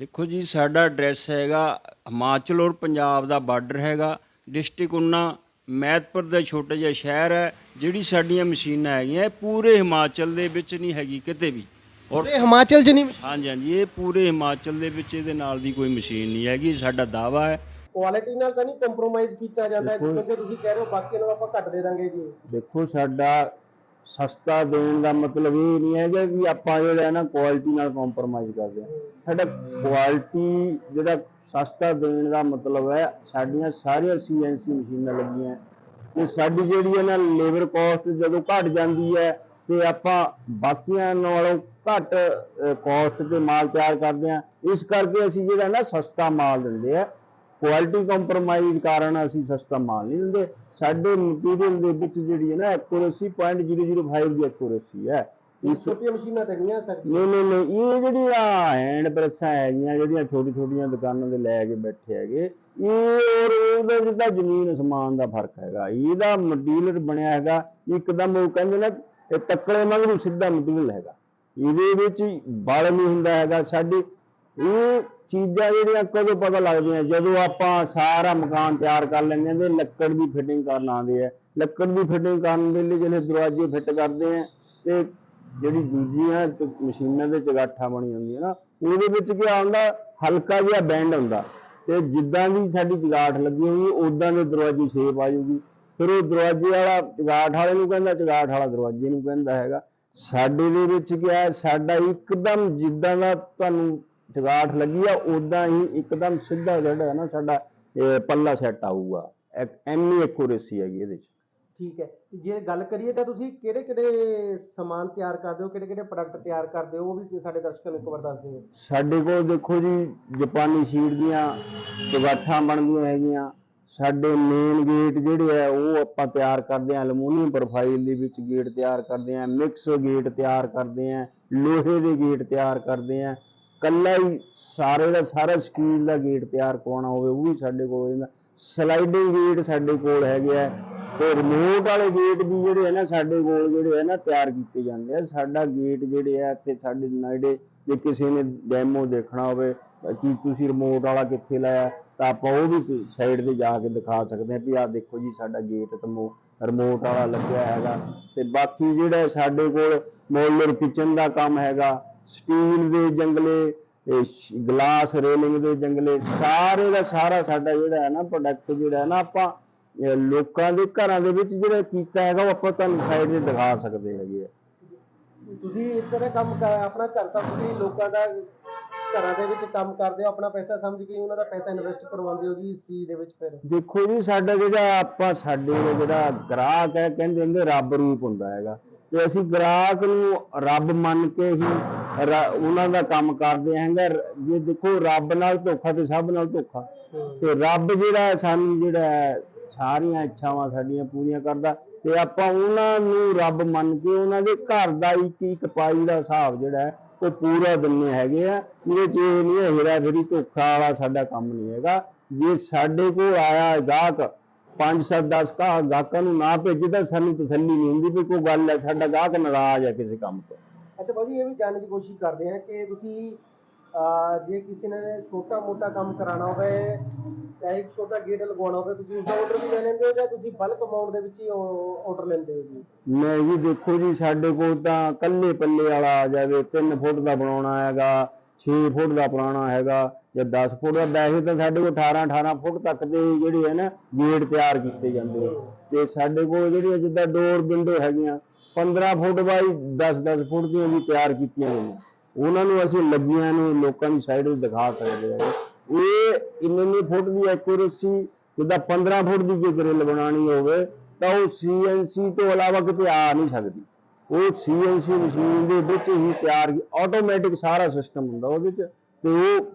ਦੇਖੋ ਜੀ ਸਾਡਾ ਐਡਰੈਸ ਹੈਗਾ ਹਿਮਾਚਲ ਔਰ ਪੰਜਾਬ ਦਾ ਬਾਰਡਰ ਹੈਗਾ। ਡਿਸਟ੍ਰਿਕਟ ਉਨਾ ਮਹਿਤਪੁਰ ਦਾ ਛੋਟਾ ਜਿਹਾ ਸ਼ਹਿਰ ਹੈ ਜਿਹੜੀ ਸਾਡੀਆਂ ਮਸ਼ੀਨਾਂ ਹੈਗੀਆਂ ਇਹ ਪੂਰੇ ਹਿਮਾਚਲ ਦੇ ਵਿੱਚ ਨਹੀਂ ਹੈਗੀ ਕਿਤੇ ਵੀ। ਔਰ ਇਹ ਹਿਮਾਚਲ 'ਚ ਨਹੀਂ? ਹਾਂਜੀ ਹਾਂਜੀ ਇਹ ਪੂਰੇ ਹਿਮਾਚਲ ਦੇ ਵਿੱਚ ਇਹਦੇ ਨਾਲ ਦੀ ਕੋਈ ਮਸ਼ੀਨ ਨਹੀਂ ਹੈਗੀ ਸਾਡਾ ਦਾਵਾ ਹੈ। ਕੁਆਲਿਟੀ ਨਾਲ ਤਾਂ ਨਹੀਂ ਕੰਪਰੋਮਾਈਜ਼ ਕੀਤਾ ਜਾਂਦਾ ਜਿਵੇਂ ਕਿ ਤੁਸੀਂ ਕਹਿ ਰਹੇ ਹੋ ਬਾਕੀ ਨੂੰ ਆਪਾਂ ਘੱਟ ਦੇ ਦਾਂਗੇ ਜੀ। ਦੇਖੋ ਸਾਡਾ ਸਸਤਾ ਦੇਣ ਦਾ ਮਤਲਬ ਇਹ ਨਹੀਂ ਹੈਗਾ ਕਿ ਆਪਾਂ ਜਿਹੜਾ ਹੈ ਨਾ ਕੁਆਲਿਟੀ ਨਾਲ ਕੰਪਰੋਮਾਈਜ਼ ਕਰਦੇ ਹਾਂ। ਸਾਡਾ ਕੁਆਲਿਟੀ ਜਿਹੜਾ ਸਸਤਾ ਦੇਣ ਦਾ ਮਤਲਬ ਹੈ, ਸਾਡੀਆਂ ਸਾਰੀਆਂ ਸੀਐਨਸੀ ਮਸ਼ੀਨਾਂ ਲੱਗੀਆਂ। ਤੇ ਸਾਡੀ ਜਿਹੜੀ ਹੈ ਨਾ ਲੇਬਰ ਕਾਸਟ ਜਦੋਂ ਘਟ ਜਾਂਦੀ ਹੈ, ਤੇ ਆਪਾਂ ਬਾਕੀਆਂ ਨਾਲੋਂ ਘੱਟ ਕਾਸਟ ਤੇ ਮਾਲ ਤਿਆਰ ਕਰਦੇ ਹਾਂ। ਇਸ ਕਰਕੇ ਅਸੀਂ ਜਿਹੜਾ ਨਾ ਸਸਤਾ ਮਾਲ ਦਿੰਦੇ ਆ ਕੁਆਲਿਟੀ ਕੰਪਰੋਮਾਈਜ਼ ਕਾਰਨ ਅਸੀਂ ਸਸਤਾ ਮਾਲ ਨਹੀਂ ਦਿੰਦੇ। ਸਾਡੇ ਮਟੀਰੀਅਲ ਦੇ ਵਿੱਚ ਜਿਹੜੀ ਹੈ ਨਾ ਐਕੂਰੇਸੀ 0.005 ਦੀ ਐਕੂਰੇਸੀ ਹੈ। ਇਹ ਛੋਟੀਆਂ ਮਸ਼ੀਨਾਂ ਤੇ ਨਹੀਂ ਆ ਸਕਦੀਆਂ ਨਹੀਂ ਨਹੀਂ ਇਹ ਜਿਹੜੀਆਂ ਹੈਂਡ ਪ੍ਰੈਸਾਂ ਹੈਗੀਆਂ ਜਿਹੜੀਆਂ ਛੋਟੀ ਛੋਟੀਆਂ ਦੁਕਾਨਾਂ ਦੇ ਲੈ ਕੇ ਬੈਠੇ ਹੈਗੇ ਇਹ ਔਰ ਉਹਦੇ ਤਾਂ ਜ਼ਮੀਨ ਅਸਮਾਨ ਦਾ ਫ਼ਰਕ ਹੈਗਾ। ਇਹਦਾ ਮਟੀਰੀਅਲ ਬਣਿਆ ਹੈਗਾ ਇੱਕਦਮ ਉਹ ਕਹਿੰਦੇ ਨੇ ਇਹ ਤੱਕੜੇ ਵਾਂਗੂ ਸਿੱਧਾ ਮਟੀਰੀਅਲ ਹੈਗਾ। ਇਹਦੇ ਵਿੱਚ ਬਲ ਨਹੀਂ ਹੁੰਦਾ ਹੈਗਾ ਸਾਡੇ ਇਹ ਚੀਜ਼ਾਂ ਜਿਹੜੀਆਂ ਕਦੋਂ ਪਤਾ ਲੱਗਦੀਆਂ? ਜਦੋਂ ਆਪਾਂ ਸਾਰਾ ਮਕਾਨ ਤਿਆਰ ਕਰ ਲੈਂਦੇ ਹਾਂ ਤੇ ਲੱਕੜ ਦੀ ਫਿਟਿੰਗ ਕਰਨ ਆਉਂਦੇ ਆ। ਲੱਕੜ ਦੀ ਫਿਟਿੰਗ ਕਰਨ ਦੇ ਲਈ ਜਿਹੜੇ ਦਰਵਾਜ਼ੇ ਫਿੱਟ ਕਰਦੇ ਆ ਤੇ ਜਿਹੜੀ ਦੂਜੀਆਂ ਤ- ਮਸ਼ੀਨਾਂ ਦੇ ਚਗਾਠਾਂ ਬਣੀ ਹੁੰਦੀਆਂ ਨਾ, ਉਹਦੇ ਵਿੱਚ ਕੀ ਆਉਂਦਾ ਹਲਕਾ ਜਿਹਾ ਬੈਂਡ ਹੁੰਦਾ। ਤੇ ਜਿੱਦਾਂ ਦੀ ਸਾਡੀ ਚਗਾਠ ਲੱਗੀ ਹੋਈ ਉਦਾਂ ਦੇ ਦਰਵਾਜ਼ੇ ਸ਼ੇਪ ਆ ਜਾਊਗੀ। ਫਿਰ ਉਹ ਦਰਵਾਜ਼ੇ ਵਾਲਾ ਚਗਾਠ ਵਾਲੇ ਨੂੰ ਕਹਿੰਦਾ ਚਗਾਠ ਵਾਲਾ ਦਰਵਾਜ਼ੇ ਨੂੰ ਕਹਿੰਦਾ ਹੈਗਾ। ਸਾਡੇ ਦੇ ਵਿੱਚ ਕੀ ਹੈ ਸਾਡਾ ਇੱਕਦਮ ਜਿੱਦਾਂ ਦਾ ਤੁਹਾਨੂੰ ਚਗਾਠ ਲੱਗੀ ਆ ਉਦਾਂ ਹੀ ਇੱਕਦਮ ਸਿੱਧਾ ਜਿਹੜਾ ਹੈ ਨਾ ਸਾਡਾ ਪੱਲਾ ਸੈੱਟ ਆਊਗਾ। ਐਨੀ ਐਕੂਰੇਸੀ ਹੈਗੀ ਇਹਦੇ ਵਿੱਚ ਠੀਕ ਹੈ। ਜੇ ਗੱਲ ਕਰੀਏ ਤਾਂ ਤੁਸੀਂ ਕਿਹੜੇ ਕਿਹੜੇ ਸਮਾਨ ਤਿਆਰ ਕਰਦੇ ਹੋ ਕਿਹੜੇ ਕਿਹੜੇ ਪ੍ਰੋਡਕਟ ਤਿਆਰ ਕਰਦੇ ਹੋ ਉਹ ਵੀ ਸਾਡੇ ਦਰਸ਼ਕਾਂ ਨੂੰ ਇੱਕ ਵਾਰ ਦੱਸ ਦਿਓ। ਸਾਡੇ ਕੋਲ ਦੇਖੋ ਜੀ ਜਾਪਾਨੀ ਸ਼ੀਟ ਦੀਆਂ ਚਗਾਠਾਂ ਬਣਦੀਆਂ ਹੈਗੀਆਂ। ਸਾਡੇ ਮੇਨ ਗੇਟ ਜਿਹੜੇ ਆ ਉਹ ਆਪਾਂ ਤਿਆਰ ਕਰਦੇ ਆ ਐਲੂਮੀਨੀਅਮ ਪ੍ਰੋਫਾਈਲ ਦੇ ਵਿੱਚ ਗੇਟ ਤਿਆਰ ਕਰਦੇ ਆ ਮਿਕਸ ਗੇਟ ਤਿਆਰ ਕਰਦੇ ਆ ਲੋਹੇ ਦੇ ਗੇਟ ਤਿਆਰ ਕਰਦੇ ਆ ਕੱਲਾ ਹੀ ਸਾਰੇ ਦਾ ਸਾਰਾ ਸਟੀਲ ਦਾ ਗੇਟ ਤਿਆਰ ਕਰਵਾਉਣਾ ਹੋਵੇ, ਉਹ ਵੀ ਸਾਡੇ ਕੋਲ ਹੋ ਜਾਂਦਾ। ਸਲਾਈਡਿੰਗ ਗੇਟ ਸਾਡੇ ਕੋਲ ਹੈਗੇ ਆ ਤੇ ਰਿਮੋਟ ਵਾਲੇ ਗੇਟ ਵੀ ਜਿਹੜੇ ਹੈ ਨਾ ਸਾਡੇ ਕੋਲ ਜਿਹੜੇ ਹੈ ਨਾ ਤਿਆਰ ਕੀਤੇ ਜਾਂਦੇ ਆ। ਸਾਡਾ ਗੇਟ ਜਿਹੜੇ ਆ ਇੱਥੇ ਸਾਡੇ ਨੇੜੇ ਜੇ ਕਿਸੇ ਨੇ ਡੈਮੋ ਦੇਖਣਾ ਹੋਵੇ, ਕਿ ਤੁਸੀਂ ਰਿਮੋਟ ਵਾਲਾ ਕਿੱਥੇ ਲਾਇਆ, ਤਾਂ ਆਪਾਂ ਉਹ ਵੀ ਸਾਈਡ ਤੇ ਜਾ ਕੇ ਦਿਖਾ ਸਕਦੇ ਆ ਵੀ ਆਹ ਦੇਖੋ ਜੀ ਸਾਡਾ ਗੇਟ ਤੇ ਰਿਮੋਟ ਵਾਲਾ ਲੱਗਿਆ ਹੈਗਾ। ਤੇ ਬਾਕੀ ਜਿਹੜਾ ਸਾਡੇ ਕੋਲ ਮੋਡਲਰ ਕਿਚਨ ਦਾ ਕੰਮ ਹੈਗਾ ਸਟੀਲ ਦੇ ਜੰਗਲੇ ਗਲਾਸ ਰੇਲਿੰਗ ਦੇ ਜੰਗਲੇ ਸਾਰੇ ਦਾ ਸਾਰਾ ਸਾਡਾ ਜਿਹੜਾ ਹੈ ਨਾ ਪ੍ਰੋਡਕਟ ਜਿਹੜਾ ਹੈ ਨਾ ਆਪਾਂ ਲੋਕਾਂ ਦੇ ਘਰਾਂ ਦੇ ਵਿੱਚ ਜਿਹੜਾ ਕੀਤਾ ਹੈਗਾ ਉਹ ਆਪਾਂ ਤੁਹਾਨੂੰ ਸਾਈਡ ਤੇ ਦਿਖਾ ਸਕਦੇ ਹੈਗੇ ਆ। ਤੁਸੀਂ ਇਸ ਤਰ੍ਹਾਂ ਕੰਮ ਕਰ ਆਪਣਾ ਘਰ ਸਭ ਤੁਸੀਂ ਲੋਕਾਂ ਦਾ ਘਰਾਂ ਦੇ ਵਿੱਚ ਕੰਮ ਕਰਦੇ ਹੋ ਆਪਣਾ ਪੈਸਾ ਸਮਝ ਕੇ ਉਹਨਾਂ ਦਾ ਪੈਸਾ ਇਨਵੈਸਟ ਕਰਵਾਉਂਦੇ ਹੋ ਜੀ ਇਸ ਚੀਜ਼ ਦੇ ਵਿੱਚ ਫਿਰ? ਦੇਖੋ ਜੀ ਸਾਡਾ ਜਿਹੜਾ ਆਪਾਂ ਸਾਡੇ ਜਿਹੜਾ ਗ੍ਰਾਹਕ ਹੈ ਕਹਿੰਦੇ ਹੁੰਦੇ ਰੱਬ ਰੂਪ ਹੁੰਦਾ ਹੈਗਾ। ਤੇ ਅਸੀਂ ਗ੍ਰਾਹਕ ਨੂੰ ਰੱਬ ਮੰਨ ਕੇ ਹੀ ਉਹਨਾਂ ਦਾ ਕੰਮ ਕਰਦੇ ਹੈਗਾ। ਜੇ ਦੇਖੋ, ਰੱਬ ਨਾਲ ਧੋਖਾ ਤੇ ਸਭ ਨਾਲ ਧੋਖਾ। ਤੇ ਰੱਬ ਜਿਹੜਾ ਸਾਨੂੰ ਜਿਹੜਾ ਸਾਰੀਆਂ ਇੱਛਾਵਾਂ ਸਾਡੀਆਂ ਪੂਰੀਆਂ ਕਰਦਾ। ਤੇ ਆਪਾਂ ਉਹਨਾਂ ਨੂੰ ਰੱਬ ਮੰਨ ਕੇ ਉਹਨਾਂ ਦੇ ਘਰ ਦਾ ਇੱਕ ਇੱਕ ਪਾਈ ਦਾ ਹਿਸਾਬ ਜਿਹੜਾ ਉਹ ਪੂਰਾ ਦਿੰਨੇ ਹੈਗੇ ਆ। ਇਹਦੇ ਚ ਇਹ ਨਹੀਂ ਹੈ ਫੇਰੀ ਧੋਖਾ ਵਾਲਾ ਸਾਡਾ ਕੰਮ ਨਹੀਂ ਹੈਗਾ। ਜੇ ਸਾਡੇ ਕੋਲ ਆਇਆ ਗਾਹਕ 5 7 10 ਕਾ ਗਾਹਕਾਂ ਨੂੰ ਨਾ ਭੇਜੇ, ਤਾਂ ਸਾਨੂੰ ਤਸੱਲੀ ਨਹੀਂ ਹੁੰਦੀ ਵੀ ਕੋਈ ਗੱਲ ਹੈ, ਸਾਡਾ ਗਾਹਕ ਨਾਰਾਜ਼ ਹੈ ਕਿਸੇ ਕੰਮ ਤੋਂ। ਅੱਛਾ ਬਾਬੂ ਇਹ ਵੀ ਜਾਣਨ ਦੀ ਕੋਸ਼ਿਸ਼ ਕਰਦੇ ਹਾਂ ਕਿ ਤੁਸੀਂ ਅਹ, ਜੇ ਕਿਸੇ ਨੇ ਛੋਟਾ ਮੋਟਾ ਕੰਮ ਕਰਾਉਣਾ ਹੋਵੇ ਚਾਹੇ ਇੱਕ ਛੋਟਾ ਗੇਟ ਲਗਵਾਉਣਾ ਹੋਵੇ ਤੁਸੀਂ ਉਸਦਾ ਆਰਡਰ ਵੀ ਲੈ ਲੈਂਦੇ ਹੋ ਜਾਂ ਤੁਸੀਂ ਬਲਕ ਅਮਾਉਂਟ ਦੇ ਵਿੱਚ ਹੀ ਆਰਡਰ ਲੈਂਦੇ ਹੋ ਜੀ? ਮੈਂ ਜੀ ਦੇਖੋ ਜੀ ਸਾਡੇ ਕੋਲ ਤਾਂ ਕੱਲੇ ਪੱਲੇ ਵਾਲਾ ਆ ਜਾਵੇ 3 ਫੁੱਟ ਦਾ ਬਣਾਉਣਾ ਹੈਗਾ 6 ਫੁੱਟ ਦਾ ਪੁਰਾਣਾ ਹੈਗਾ ਜਾਂ 10 ਫੁੱਟ ਦਾ ਵੈਸੇ ਤਾਂ ਸਾਡੇ ਕੋਲ 18 18 ਫੁੱਟ ਤੱਕ ਦੇ ਜਿਹੜੇ ਹੈ ਨਾ ਗੇਟ ਤਿਆਰ ਕੀਤੇ ਜਾਂਦੇ ਆ। ਤੇ ਸਾਡੇ ਕੋਲ ਜਿਹੜੀਆਂ ਜਿੱਦਾਂ ਡੋਰ ਵਿੰਡੋ ਹੈਗੀਆਂ 15 ਫੁੱਟ ਬਾਈ 10 10 ਫੁੱਟ ਦੀਆਂ ਵੀ ਤਿਆਰ ਕੀਤੀਆਂ ਗਈਆਂ ਉਹਨਾਂ ਨੂੰ ਅਸੀਂ ਲੱਗੀਆਂ ਨੂੰ, ਲੋਕਾਂ ਦੀ ਸਾਈਡ ਤੇ ਦਿਖਾ ਸਕਦੇ ਹਾਂ। ਇਹ ਇੰਨੇ ਫੁੱਟ ਦੀ ਐਕੂਰੇਸੀ ਜਿੱਦਾਂ 15 ਫੁੱਟ ਦੀ ਜੇ ਗ੍ਰਿਲ ਬਣਾਉਣੀ ਹੋਵੇ, ਤਾਂ ਉਹ ਸੀਐਨਸੀ ਤੋਂ ਇਲਾਵਾ ਕਿਤੇ ਆ ਨਹੀਂ ਸਕਦੀ। ਉਹ ਸੀਐਨਸੀ ਮਸ਼ੀਨ ਦੇ ਵਿੱਚ ਹੀ ਤਿਆਰ ਆਟੋਮੈਟਿਕ ਸਾਰਾ ਸਿਸਟਮ ਹੁੰਦਾ ਉਹਦੇ ਚ ਤੇ ਉਹ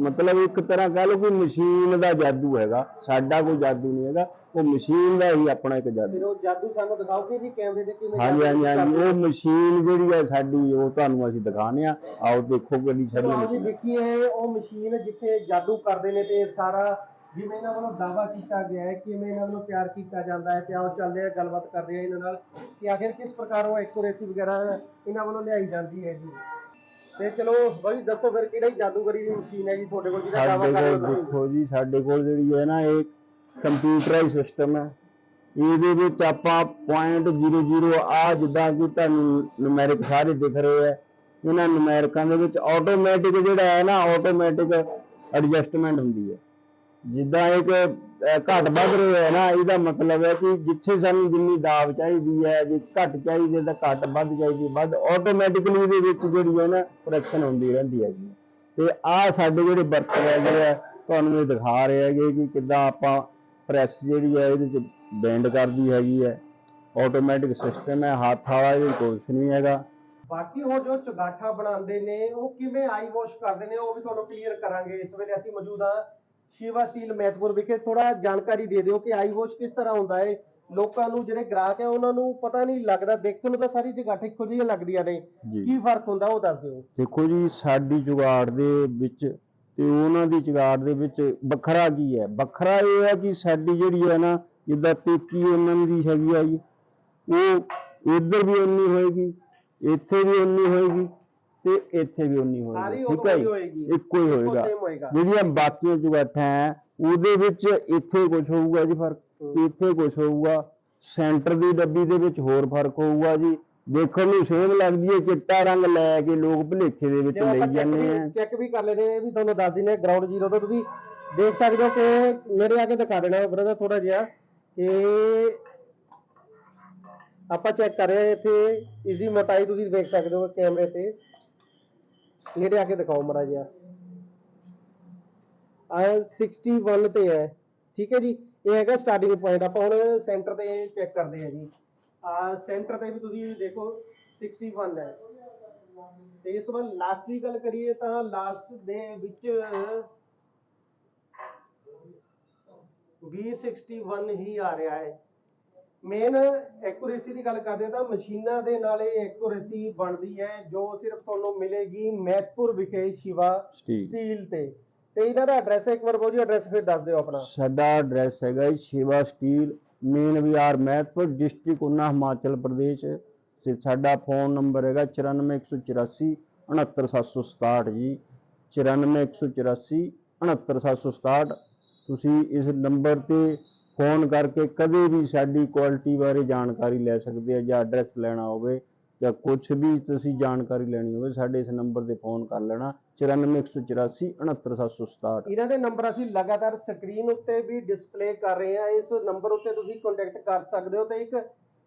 ਮਤਲਬ ਇੱਕ ਤਰ੍ਹਾਂ ਕਹਿ ਲਓ ਕਿ ਮਸ਼ੀਨ ਦਾ ਜਾਦੂ ਹੈਗਾ ਸਾਡਾ ਕੋਈ ਜਾਦੂ ਨਹੀਂ ਹੈਗਾ ਉਹ ਮਸ਼ੀਨ ਦਾ ਹੀ ਆਪਣਾ ਇੱਕ ਜਾਦੂ। ਫਿਰ ਉਹ ਜਾਦੂ ਸਾਨੂੰ ਦਿਖਾਓਗੇ ਜੀ ਕੈਮਰੇ ਦੇ ਕਿਵੇਂ ਹਾਂਜੀ ਜਾਦੂ ਹਾਂਜੀ ਹਾਂਜੀ ਕਰਦੇ ਉਹ ਮਸ਼ੀਨ ਜਿਹੜੀ ਹੈ ਸਾਡੀ ਉਹ ਤੁਹਾਨੂੰ ਅਸੀਂ ਦਿਖਾਣੇ ਆ ਆਓ ਦੇਖੋ ਕਿਹੜੀ ਚਲੋ ਆਓ ਜੀ ਸਾਡੀ ਦੇਖੀਏ ਉਹ ਮਸ਼ੀਨ ਜਿੱਥੇ ਜਾਦੂ ਕਰਦੇ ਨੇ ਤੇ ਸਾਰਾ ਜਿਵੇਂ ਇਹਨਾਂ ਵੱਲੋਂ ਦਾਵਾ ਕੀਤਾ ਗਿਆ ਹੈ ਕਿਵੇਂ ਇਹਨਾਂ ਵੱਲੋਂ ਤਿਆਰ ਕੀਤਾ ਜਾਂਦਾ ਹੈ ਤੇ ਆਓ ਚੱਲਦੇ ਆ ਗੱਲਬਾਤ ਕਰਦੇ ਆ ਇਹਨਾਂ ਨਾਲ ਕਿ ਆਖਿਰ ਕਿਸ ਪ੍ਰਕਾਰ ਉਹ ਐਕੂਰੇਸੀ ਵਗੈਰਾ ਇਹਨਾਂ ਵੱਲੋਂ ਲਿਆਈ ਜਾਂਦੀ ਹੈ ਜੀ? ਤੇ ਚਲੋ ਬਾਈ ਦੱਸੋ ਫਿਰ ਕਿਹੜੀ ਜਾਦੂਗਰੀ ਦੀ ਮਸ਼ੀਨ ਹੈ ਜੀ ਤੁਹਾਡੇ ਕੋਲ ਜਿਹਦਾ ਦਾਵਾ ਸਾਡੇ ਕਰ ਰਹੇ ਹੋ? ਦੇਖੋ ਜੀ ਸਾਡੇ ਕੋਲ ਜਿਹੜੀ ਹੈ ਨਾ ਇਹ ਕੰਪਿਊਟਰਾਈਜ਼ ਸਿਸਟਮ ਹੈ। ਇਹਦੇ ਵਿੱਚ ਆਪਾਂ 0.00 ਆ ਜਿੱਦਾਂ ਕਿ ਤੁਹਾਨੂੰ ਨੂਮੈਰਿਕ ਸਾਰੇ ਦਿਖ ਰਹੇ ਹੈ। ਇਹਨਾਂ ਨੂਮੈਰਿਕਾਂ ਦੇ ਵਿੱਚ ਆਟੋਮੈਟਿਕ ਜਿਹੜਾ ਹੈ ਨਾ ਆਟੋਮੈਟਿਕ ਐਡਜਸਟਮੈਂਟ ਹੁੰਦੀ ਹੈ। ਜਿੱਦਾਂ ਇੱਕ ਘਟ ਵੱਧ ਰਿਹਾ ਹੈ ਨਾ, ਇਹਦਾ ਮਤਲਬ ਹੈ ਕਿ ਜਿੱਥੇ ਸਾਨੂੰ ਜਿੰਨੀ ਦਾਬ ਚਾਹੀਦੀ ਹੈ, ਜੇ ਘੱਟ ਚਾਹੀਦੀ ਤਾਂ ਘੱਟ ਵੱਧ ਚਾਹੀਦੀ, ਵੱਧ ਆਟੋਮੈਟਿਕਲੀ ਇਹਦੇ ਵਿੱਚ ਜਿਹੜੀ ਹੈ ਨਾ ਕਰੈਕਸ਼ਨ ਹੁੰਦੀ ਰਹਿੰਦੀ ਹੈਗੀ ਤੇ ਆ ਸਾਡੇ ਜਿਹੜੇ ਬਰਤਨ ਹੈਗੇ ਆ, ਤੁਹਾਨੂੰ ਇਹ ਦਿਖਾ ਰਹੇ ਹੈਗੇ ਕਿ ਕਿੱਦਾਂ ਆਪਾਂ ਪ੍ਰੈਸ ਜਿਹੜੀ ਹੈ ਇਹਦੇ ਚ ਬੈਂਡ ਕਰਦੀ ਹੈਗੀ ਹੈ। ਆਟੋਮੈਟਿਕ ਸਿਸਟਮ ਹੈ, ਹੱਥ ਵਾਲਾ ਇਹਦੇ ਕੁਝ ਨਹੀਂ ਹੈਗਾ। ਬਾਕੀ ਉਹ ਜੋ ਚੁਗਾਠਾ ਬਣਾਉਂਦੇ ਨੇ, ਉਹ ਕਿਵੇਂ ਆਈ ਵਾਸ਼ ਕਰਦੇ ਨੇ, ਉਹ ਵੀ ਤੁਹਾਨੂੰ ਕਲੀਅਰ ਕਰਾਂਗੇ। ਇਸ ਵੇਲੇ ਅਸੀਂ ਮੌਜੂਦ ਹਾਂ ਸ਼ਿਵਾ ਸਟੀਲ ਮਹਿਤਪੁਰ ਵਿਖੇ ਥੋੜਾ ਜਾਣਕਾਰੀ ਦੇ ਦਿਓ ਕਿ ਆਈ ਵਾਸ਼ ਕਿਸ ਤਰ੍ਹਾਂ ਹੁੰਦਾ ਹੈ। ਲੋਕਾਂ ਨੂੰ ਜਿਹੜੇ ਗ੍ਰਾਹਕ ਹੈ ਉਹਨਾਂ ਨੂੰ ਪਤਾ ਨਹੀਂ ਲੱਗਦਾ। ਦੇਖਣ ਨੂੰ ਤਾਂ ਸਾਰੀ ਜਗ੍ਹਾ ਇੱਕੋ ਜਿਹੀਆਂ ਲੱਗਦੀਆਂ ਨੇ। ਜੀ। ਕੀ ਫ਼ਰਕ ਹੁੰਦਾ ਉਹ ਦੱਸ ਦਿਓ। ਦੇਖੋ ਜੀ ਸਾਡੀ ਜੁਗਾੜ ਦੇ ਵਿੱਚ ਤੇ ਉਹਨਾਂ ਦੀ ਜੁਗਾੜ ਦੇ ਵਿੱਚ ਵੱਖਰਾ ਕੀ ਹੈ? ਵੱਖਰਾ ਇਹ ਹੈ ਕਿ ਸਾਡੀ ਜਿਹੜੀ ਹੈ ਨਾ ਜਿੱਦਾਂ ਪੇਕੀ ਉਹਨਾਂ ਦੀ ਹੈਗੀ ਆ ਜੀ ਉਹ ਇੱਧਰ ਵੀ ਉਨੀ ਹੋਏਗੀ ਇੱਥੇ ਵੀ ਉਨੀ ਹੋਏਗੀ। ਤੇ ਇੱਥੇ ਵੀ ਉਨੀ ਸਾਰੀ ਹੋਏਗੀ ਠੀਕ ਹੈ ਉਦੋਂ ਜੀ? ਇੱਕੋ ਹੀ ਹੋਏਗਾ। ਸੇਮ ਹੋਏਗਾ। ਜਿਹੜੀਆਂ ਬਾਕੀਆਂ ਹੈ ਉਹਦੇ ਵਿੱਚ ਇੱਥੇ ਕੁਝ ਹੋਊਗਾ ਜੀ ਫ਼ਰਕ। ਇੱਥੇ ਕੁਝ ਹੋਊਗਾ ਸੈਂਟਰ ਦੀ ਡੱਬੀ ਦੇ ਵਿੱਚ ਹੋਰ ਫ਼ਰਕ ਹੋਊਗਾ ਜੀ। ਦੇਖਣ ਨੂੰ ਸੇਮ ਲੱਗਦੀ ਹੈ ਚਿੱਟਾ ਰੰਗ ਲੈ ਕੇ ਲੋਕ ਭੁਲੇਖੇ ਦੇ ਵਿੱਚ ਜੇ ਆਪਾਂ ਲਈ ਚੈੱਕ ਜਾਂਦੇ ਵੀ ਆ। ਚੈੱਕ ਵੀ ਕਰ ਲੈਦੇ ਇਹ ਵੀ ਤੁਹਾਨੂੰ ਦੱਸ ਦਿੰਦੇ ਗਰਾਊਂਡ ਜ਼ੀਰੋ ਤੋਂ ਤੁਸੀਂ ਦੇਖ ਸਕਦੇ ਹੋ ਕਿ ਮੇਰੇ ਆ ਕੇ ਦਿਖਾ ਦੇਣਾ ਬ੍ਰਦਰ ਥੋੜਾ ਜਿਹਾ ਕਿ ਆਪਾਂ ਚੈੱਕ ਕਰ ਰਹੇ ਹਾਂ ਇੱਥੇ ਇਸ ਦੀ ਮੋਟਾਈ ਤੁਸੀਂ ਦੇਖ ਸਕਦੇ ਹੋ ਕੈਮਰੇ ਤੇ। ਨੇੜੇ ਆ ਕੇ ਦਿਖਾਓ ਮਰਾ ਜਿਹਾ। ਆ 61 ਤੇ ਹੈ। ਠੀਕ ਹੈ ਜੀ? ਇਹ ਹੈਗਾ ਸਟਾਰਟਿੰਗ ਪੁਆਇੰਟ ਆਪਾਂ ਹੁਣ ਸੈਂਟਰ ਤੇ ਚੈੱਕ ਕਰਦੇ ਹਾਂ ਜੀ। ਆ ਸੈਂਟਰ ਤੇ ਵੀ ਤੁਸੀਂ ਦੇਖੋ 61 ਹੈ। ਤੇ ਇਸ ਤੋਂ ਬਾਅਦ ਲਾਸਟ ਦੀ ਗੱਲ ਕਰੀਏ ਤਾਂ ਲਾਸਟ ਦੇ ਵਿੱਚ V61 ਹੀ ਆ ਰਿਹਾ ਹੈ। ਮੇਨ ਐਕੂਰੇਸੀ ਦੀ ਗੱਲ ਕਰਦੇ ਤਾਂ ਮਸ਼ੀਨਾਂ ਦੇ ਨਾਲ ਇਹ ਐਕੂਰੇਸੀ ਬਣਦੀ ਹੈ ਜੋ ਸਿਰਫ ਤੁਹਾਨੂੰ ਮਿਲੇਗੀ ਮਹਿਤਪੁਰ ਵਿਖੇ ਸ਼ਿਵਾ ਸਟੀਲ ਤੇ। ਤੇ ਇਹਨਾਂ ਦਾ ਐਡਰੈਸ ਇੱਕ ਵਾਰ ਜੀ ਐਡਰੈਸ ਫਿਰ ਦੱਸ ਦਿਓ ਆਪਣਾ। ਸਾਡਾ ਐਡਰੈਸ ਹੈਗਾ ਜੀ ਸ਼ਿਵਾ ਸਟੀਲ ਮੇਨ ਬਾਜ਼ਾਰ ਮਹਿਤਪੁਰ ਡਿਸਟ੍ਰਿਕਟ ਉਨਾ ਹਿਮਾਚਲ ਪ੍ਰਦੇਸ਼। ਤੇ ਸਾਡਾ ਫੋਨ ਨੰਬਰ ਹੈਗਾ 94184 69767 ਜੀ। 94184 69767 ਤੁਸੀਂ ਇਸ ਨੰਬਰ ਤੇ ਫੋਨ ਕਰਕੇ ਕਦੇ ਵੀ ਸਾਡੀ ਕੁਆਲਿਟੀ ਬਾਰੇ ਜਾਣਕਾਰੀ ਲੈ ਸਕਦੇ ਆ ਜਾਂ ਐਡਰੈਸ ਲੈਣਾ ਹੋਵੇ ਜਾਂ ਕੁਝ ਵੀ ਤੁਸੀਂ ਜਾਣਕਾਰੀ ਲੈਣੀ ਹੋਵੇ ਸਾਡੇ ਇਸ ਨੰਬਰ ਤੇ ਫੋਨ ਕਰ ਲੈਣਾ 94184 69767 ਇਹਨਾਂ ਦੇ ਨੰਬਰ ਅਸੀਂ ਲਗਾਤਾਰ ਸਕਰੀਨ ਉੱਤੇ ਵੀ ਡਿਸਪਲੇ ਕਰ ਰਹੇ ਹਾਂ ਇਸ ਨੰਬਰ ਉੱਤੇ ਤੁਸੀਂ ਕੰਟੈਕਟ ਕਰ ਸਕਦੇ ਹੋ ਤੇ ਇੱਕ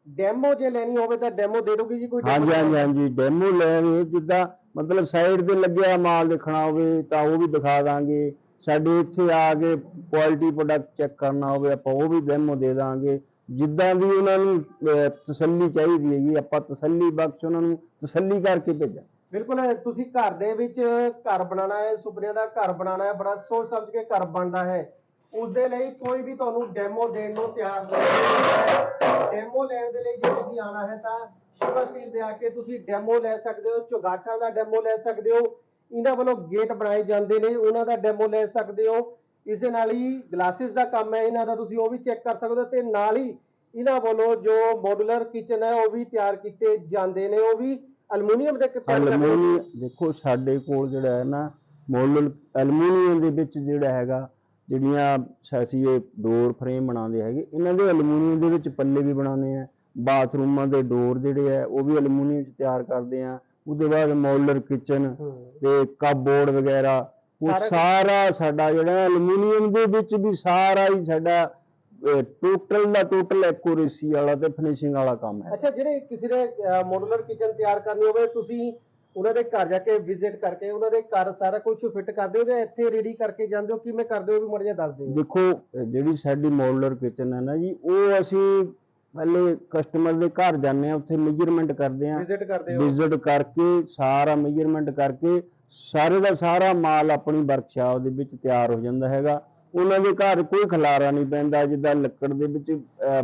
ਡੈਮੋ ਜੇ ਲੈਣੀ ਹੋਵੇ ਤਾਂ ਡੈਮੋ ਦੇ ਦੋਗੇ ਜੀ ਕੋਈ? ਹਾਂਜੀ ਹਾਂਜੀ ਹਾਂਜੀ ਡੈਮੋ ਲੈਵੇ ਜਿੱਦਾਂ ਮਤਲਬ ਸਾਈਡ ਤੇ ਲੱਗਿਆ ਮਾਲ ਦੇਖਣਾ ਹੋਵੇ ਤਾਂ ਉਹ ਵੀ ਦਿਖਾ ਦਾਂਗੇ ਸਾਡੇ ਇੱਥੇ ਆ ਕੇ ਕੁਆਲਿਟੀ ਪ੍ਰੋਡਕਟ ਚੈੱਕ ਕਰਨਾ ਹੋਵੇ ਆਪਾਂ ਉਹ ਵੀ ਡੈਮੋ ਦੇ ਦਾਂਗੇ। ਜਿੱਦਾਂ ਵੀ ਉਹਨਾਂ ਨੂੰ ਅਹ, ਤਸੱਲੀ ਚਾਹੀਦੀ ਹੈਗੀ ਆਪਾਂ ਤਸੱਲੀ ਬਖਸ਼ ਉਹਨਾਂ ਨੂੰ ਤਸੱਲੀ ਕਰਕੇ ਭੇਜਾਂ। ਬਿਲਕੁਲ ਤੁਸੀਂ ਘਰ ਦੇ ਵਿੱਚ ਘਰ ਬਣਾਉਣਾ ਹੈ ਸੁਪਨਿਆਂ ਦਾ ਘਰ ਬਣਾਉਣਾ ਹੈ ਬੜਾ ਸੋਚ ਸਮਝ ਕੇ ਘਰ ਬਣਦਾ ਹੈ। ਉਸ ਦੇ ਲਈ ਕੋਈ ਵੀ ਤੁਹਾਨੂੰ ਡੈਮੋ ਦੇਣ ਨੂੰ ਤਿਆਰ ਨਹੀਂ ਡੈਮੋ ਲੈਣ ਦੇ ਲਈ ਜੇ ਤੁਸੀਂ ਆਣਾ ਹੈ ਤਾਂ ਸ਼ਿਵਾ ਸਟੀਲ ਦੇ ਆ ਕੇ ਤੁਸੀਂ ਡੈਮੋ ਲੈ ਸਕਦੇ ਹੋ ਚੁਗਾਠਾਂ ਦਾ ਡੈਮੋ ਲੈ ਸਕਦੇ ਹੋ ਇਹਨਾਂ ਵੱਲੋਂ ਗੇਟ ਬਣਾਏ ਜਾਂਦੇ ਨੇ, ਉਹਨਾਂ ਦਾ ਡੈਮੋ ਲੈ ਸਕਦੇ ਹੋ। ਇਸ ਦੇ ਨਾਲ ਹੀ ਗਲਾਸਿਸ ਦਾ ਕੰਮ ਹੈ, ਇਹਨਾਂ ਦਾ ਤੁਸੀਂ ਉਹ ਵੀ ਚੈੱਕ ਕਰ ਸਕਦੇ ਹੋ ਤੇ ਨਾਲ ਹੀ ਇਹਨਾਂ ਵੱਲੋਂ ਜੋ ਮੋਡੂਲਰ ਕਿਚਨ ਹੈ, ਉਹ ਵੀ ਤਿਆਰ ਕੀਤੇ ਜਾਂਦੇ ਨੇ, ਉਹ ਵੀ ਅਲਮੂਨੀਅਮ ਦੇ ਤਿਆਰ ਕਰਦੇ ਦੇਖੋ ਸਾਡੇ ਕੋਲ ਜਿਹੜਾ ਹੈ ਨਾ ਮੋਡਲ ਅਲਮੂਨੀਅਮ ਦੇ ਵਿੱਚ ਜਿਹੜਾ ਹੈਗਾ, ਜਿਹੜੀਆਂ ਅਸੀਂ ਇਹ ਡੋਰ ਫਰੇਮ ਬਣਾਉਂਦੇ ਹੈਗੇ, ਇਹਨਾਂ ਦੇ ਅਲਮੂਨੀਅਮ ਦੇ ਵਿੱਚ ਪੱਲੇ ਵੀ ਬਣਾਉਂਦੇ ਆ, ਬਾਥਰੂਮਾਂ ਦੇ ਡੋਰ ਜਿਹੜੇ ਆ, ਉਹ ਵੀ ਅਲਮੂਨੀਅਮ ਚ ਤਿਆਰ ਕਰਦੇ ਆ। ਉਹਦੇ ਬਾਅਦ ਮੋਡਲਰ ਕਿਚਨ। ਤੇ ਕਪਬੋਰਡ ਵਗੈਰਾ ਉਹ ਸਾਰਾ ਸਾਡਾ ਜਿਹੜਾ ਐਲੂਮੀਨੀਅਮ ਦੇ ਵਿੱਚ ਵੀ ਸਾਰਾ ਹੀ ਸਾਡਾ ਟੋਟਲ ਦਾ ਟੋਟਲ ਐਕੂਰੇਸੀ ਵਾਲਾ ਤੇ ਫਿਨਿਸ਼ਿੰਗ ਵਾਲਾ ਕੰਮ ਹੈ। ਅੱਛਾ ਜਿਹੜੇ ਕਿਸੇ ਨੇ ਮੋਡੂਲਰ ਕਿਚਨ ਤਿਆਰ ਕਰਨੀ ਹੋਵੇ ਤੁਸੀਂ ਉਹਨਾਂ ਦੇ ਘਰ ਜਾ ਕੇ ਵਿਜ਼ਿਟ ਕਰਕੇ ਉਹਨਾਂ ਦੇ ਘਰ ਸਾਰਾ ਕੁਝ ਫਿੱਟ ਕਰਦੇ ਹੋ ਜਾਂ ਇੱਥੇ ਰੈਡੀ ਕਰਕੇ ਜਾਂਦੇ ਹੋ? ਕਿਵੇਂ ਕਰਦੇ ਹੋ? ਵੀ ਮੜ ਜਾ ਦੱਸ ਦਿਓ। ਦੇਖੋ ਜਿਹੜੀ ਸਾਡੀ ਮੋਡਲਰ ਕਿਚਨ ਹੈ ਨਾ ਜੀ ਉਹ ਅਸੀਂ ਪਹਿਲੇ ਕਸਟਮਰ ਦੇ ਘਰ ਜਾਂਦੇ ਆ ਉੱਥੇ ਮੇਜਰਮੈਂਟ ਕਰਦੇ ਆ ਵਿਜ਼ਿਟ ਕਰਦੇ ਹੋ। ਵਿਜ਼ਿਟ ਕਰਕੇ ਸਾਰਾ ਮੇਜਰਮੈਂਟ ਕਰਕੇ ਸਾਰੇ ਦਾ ਸਾਰਾ ਮਾਲ ਆਪਣੀ ਵਰਕਸ਼ਾਪ ਦੇ ਵਿੱਚ ਤਿਆਰ ਹੋ ਜਾਂਦਾ ਹੈਗਾ। ਉਹਨਾਂ ਦੇ ਘਰ ਕੋਈ ਖਲਾਰਾ ਨਹੀਂ ਪੈਂਦਾ ਜਿੱਦਾਂ ਲੱਕੜ ਦੇ ਵਿੱਚ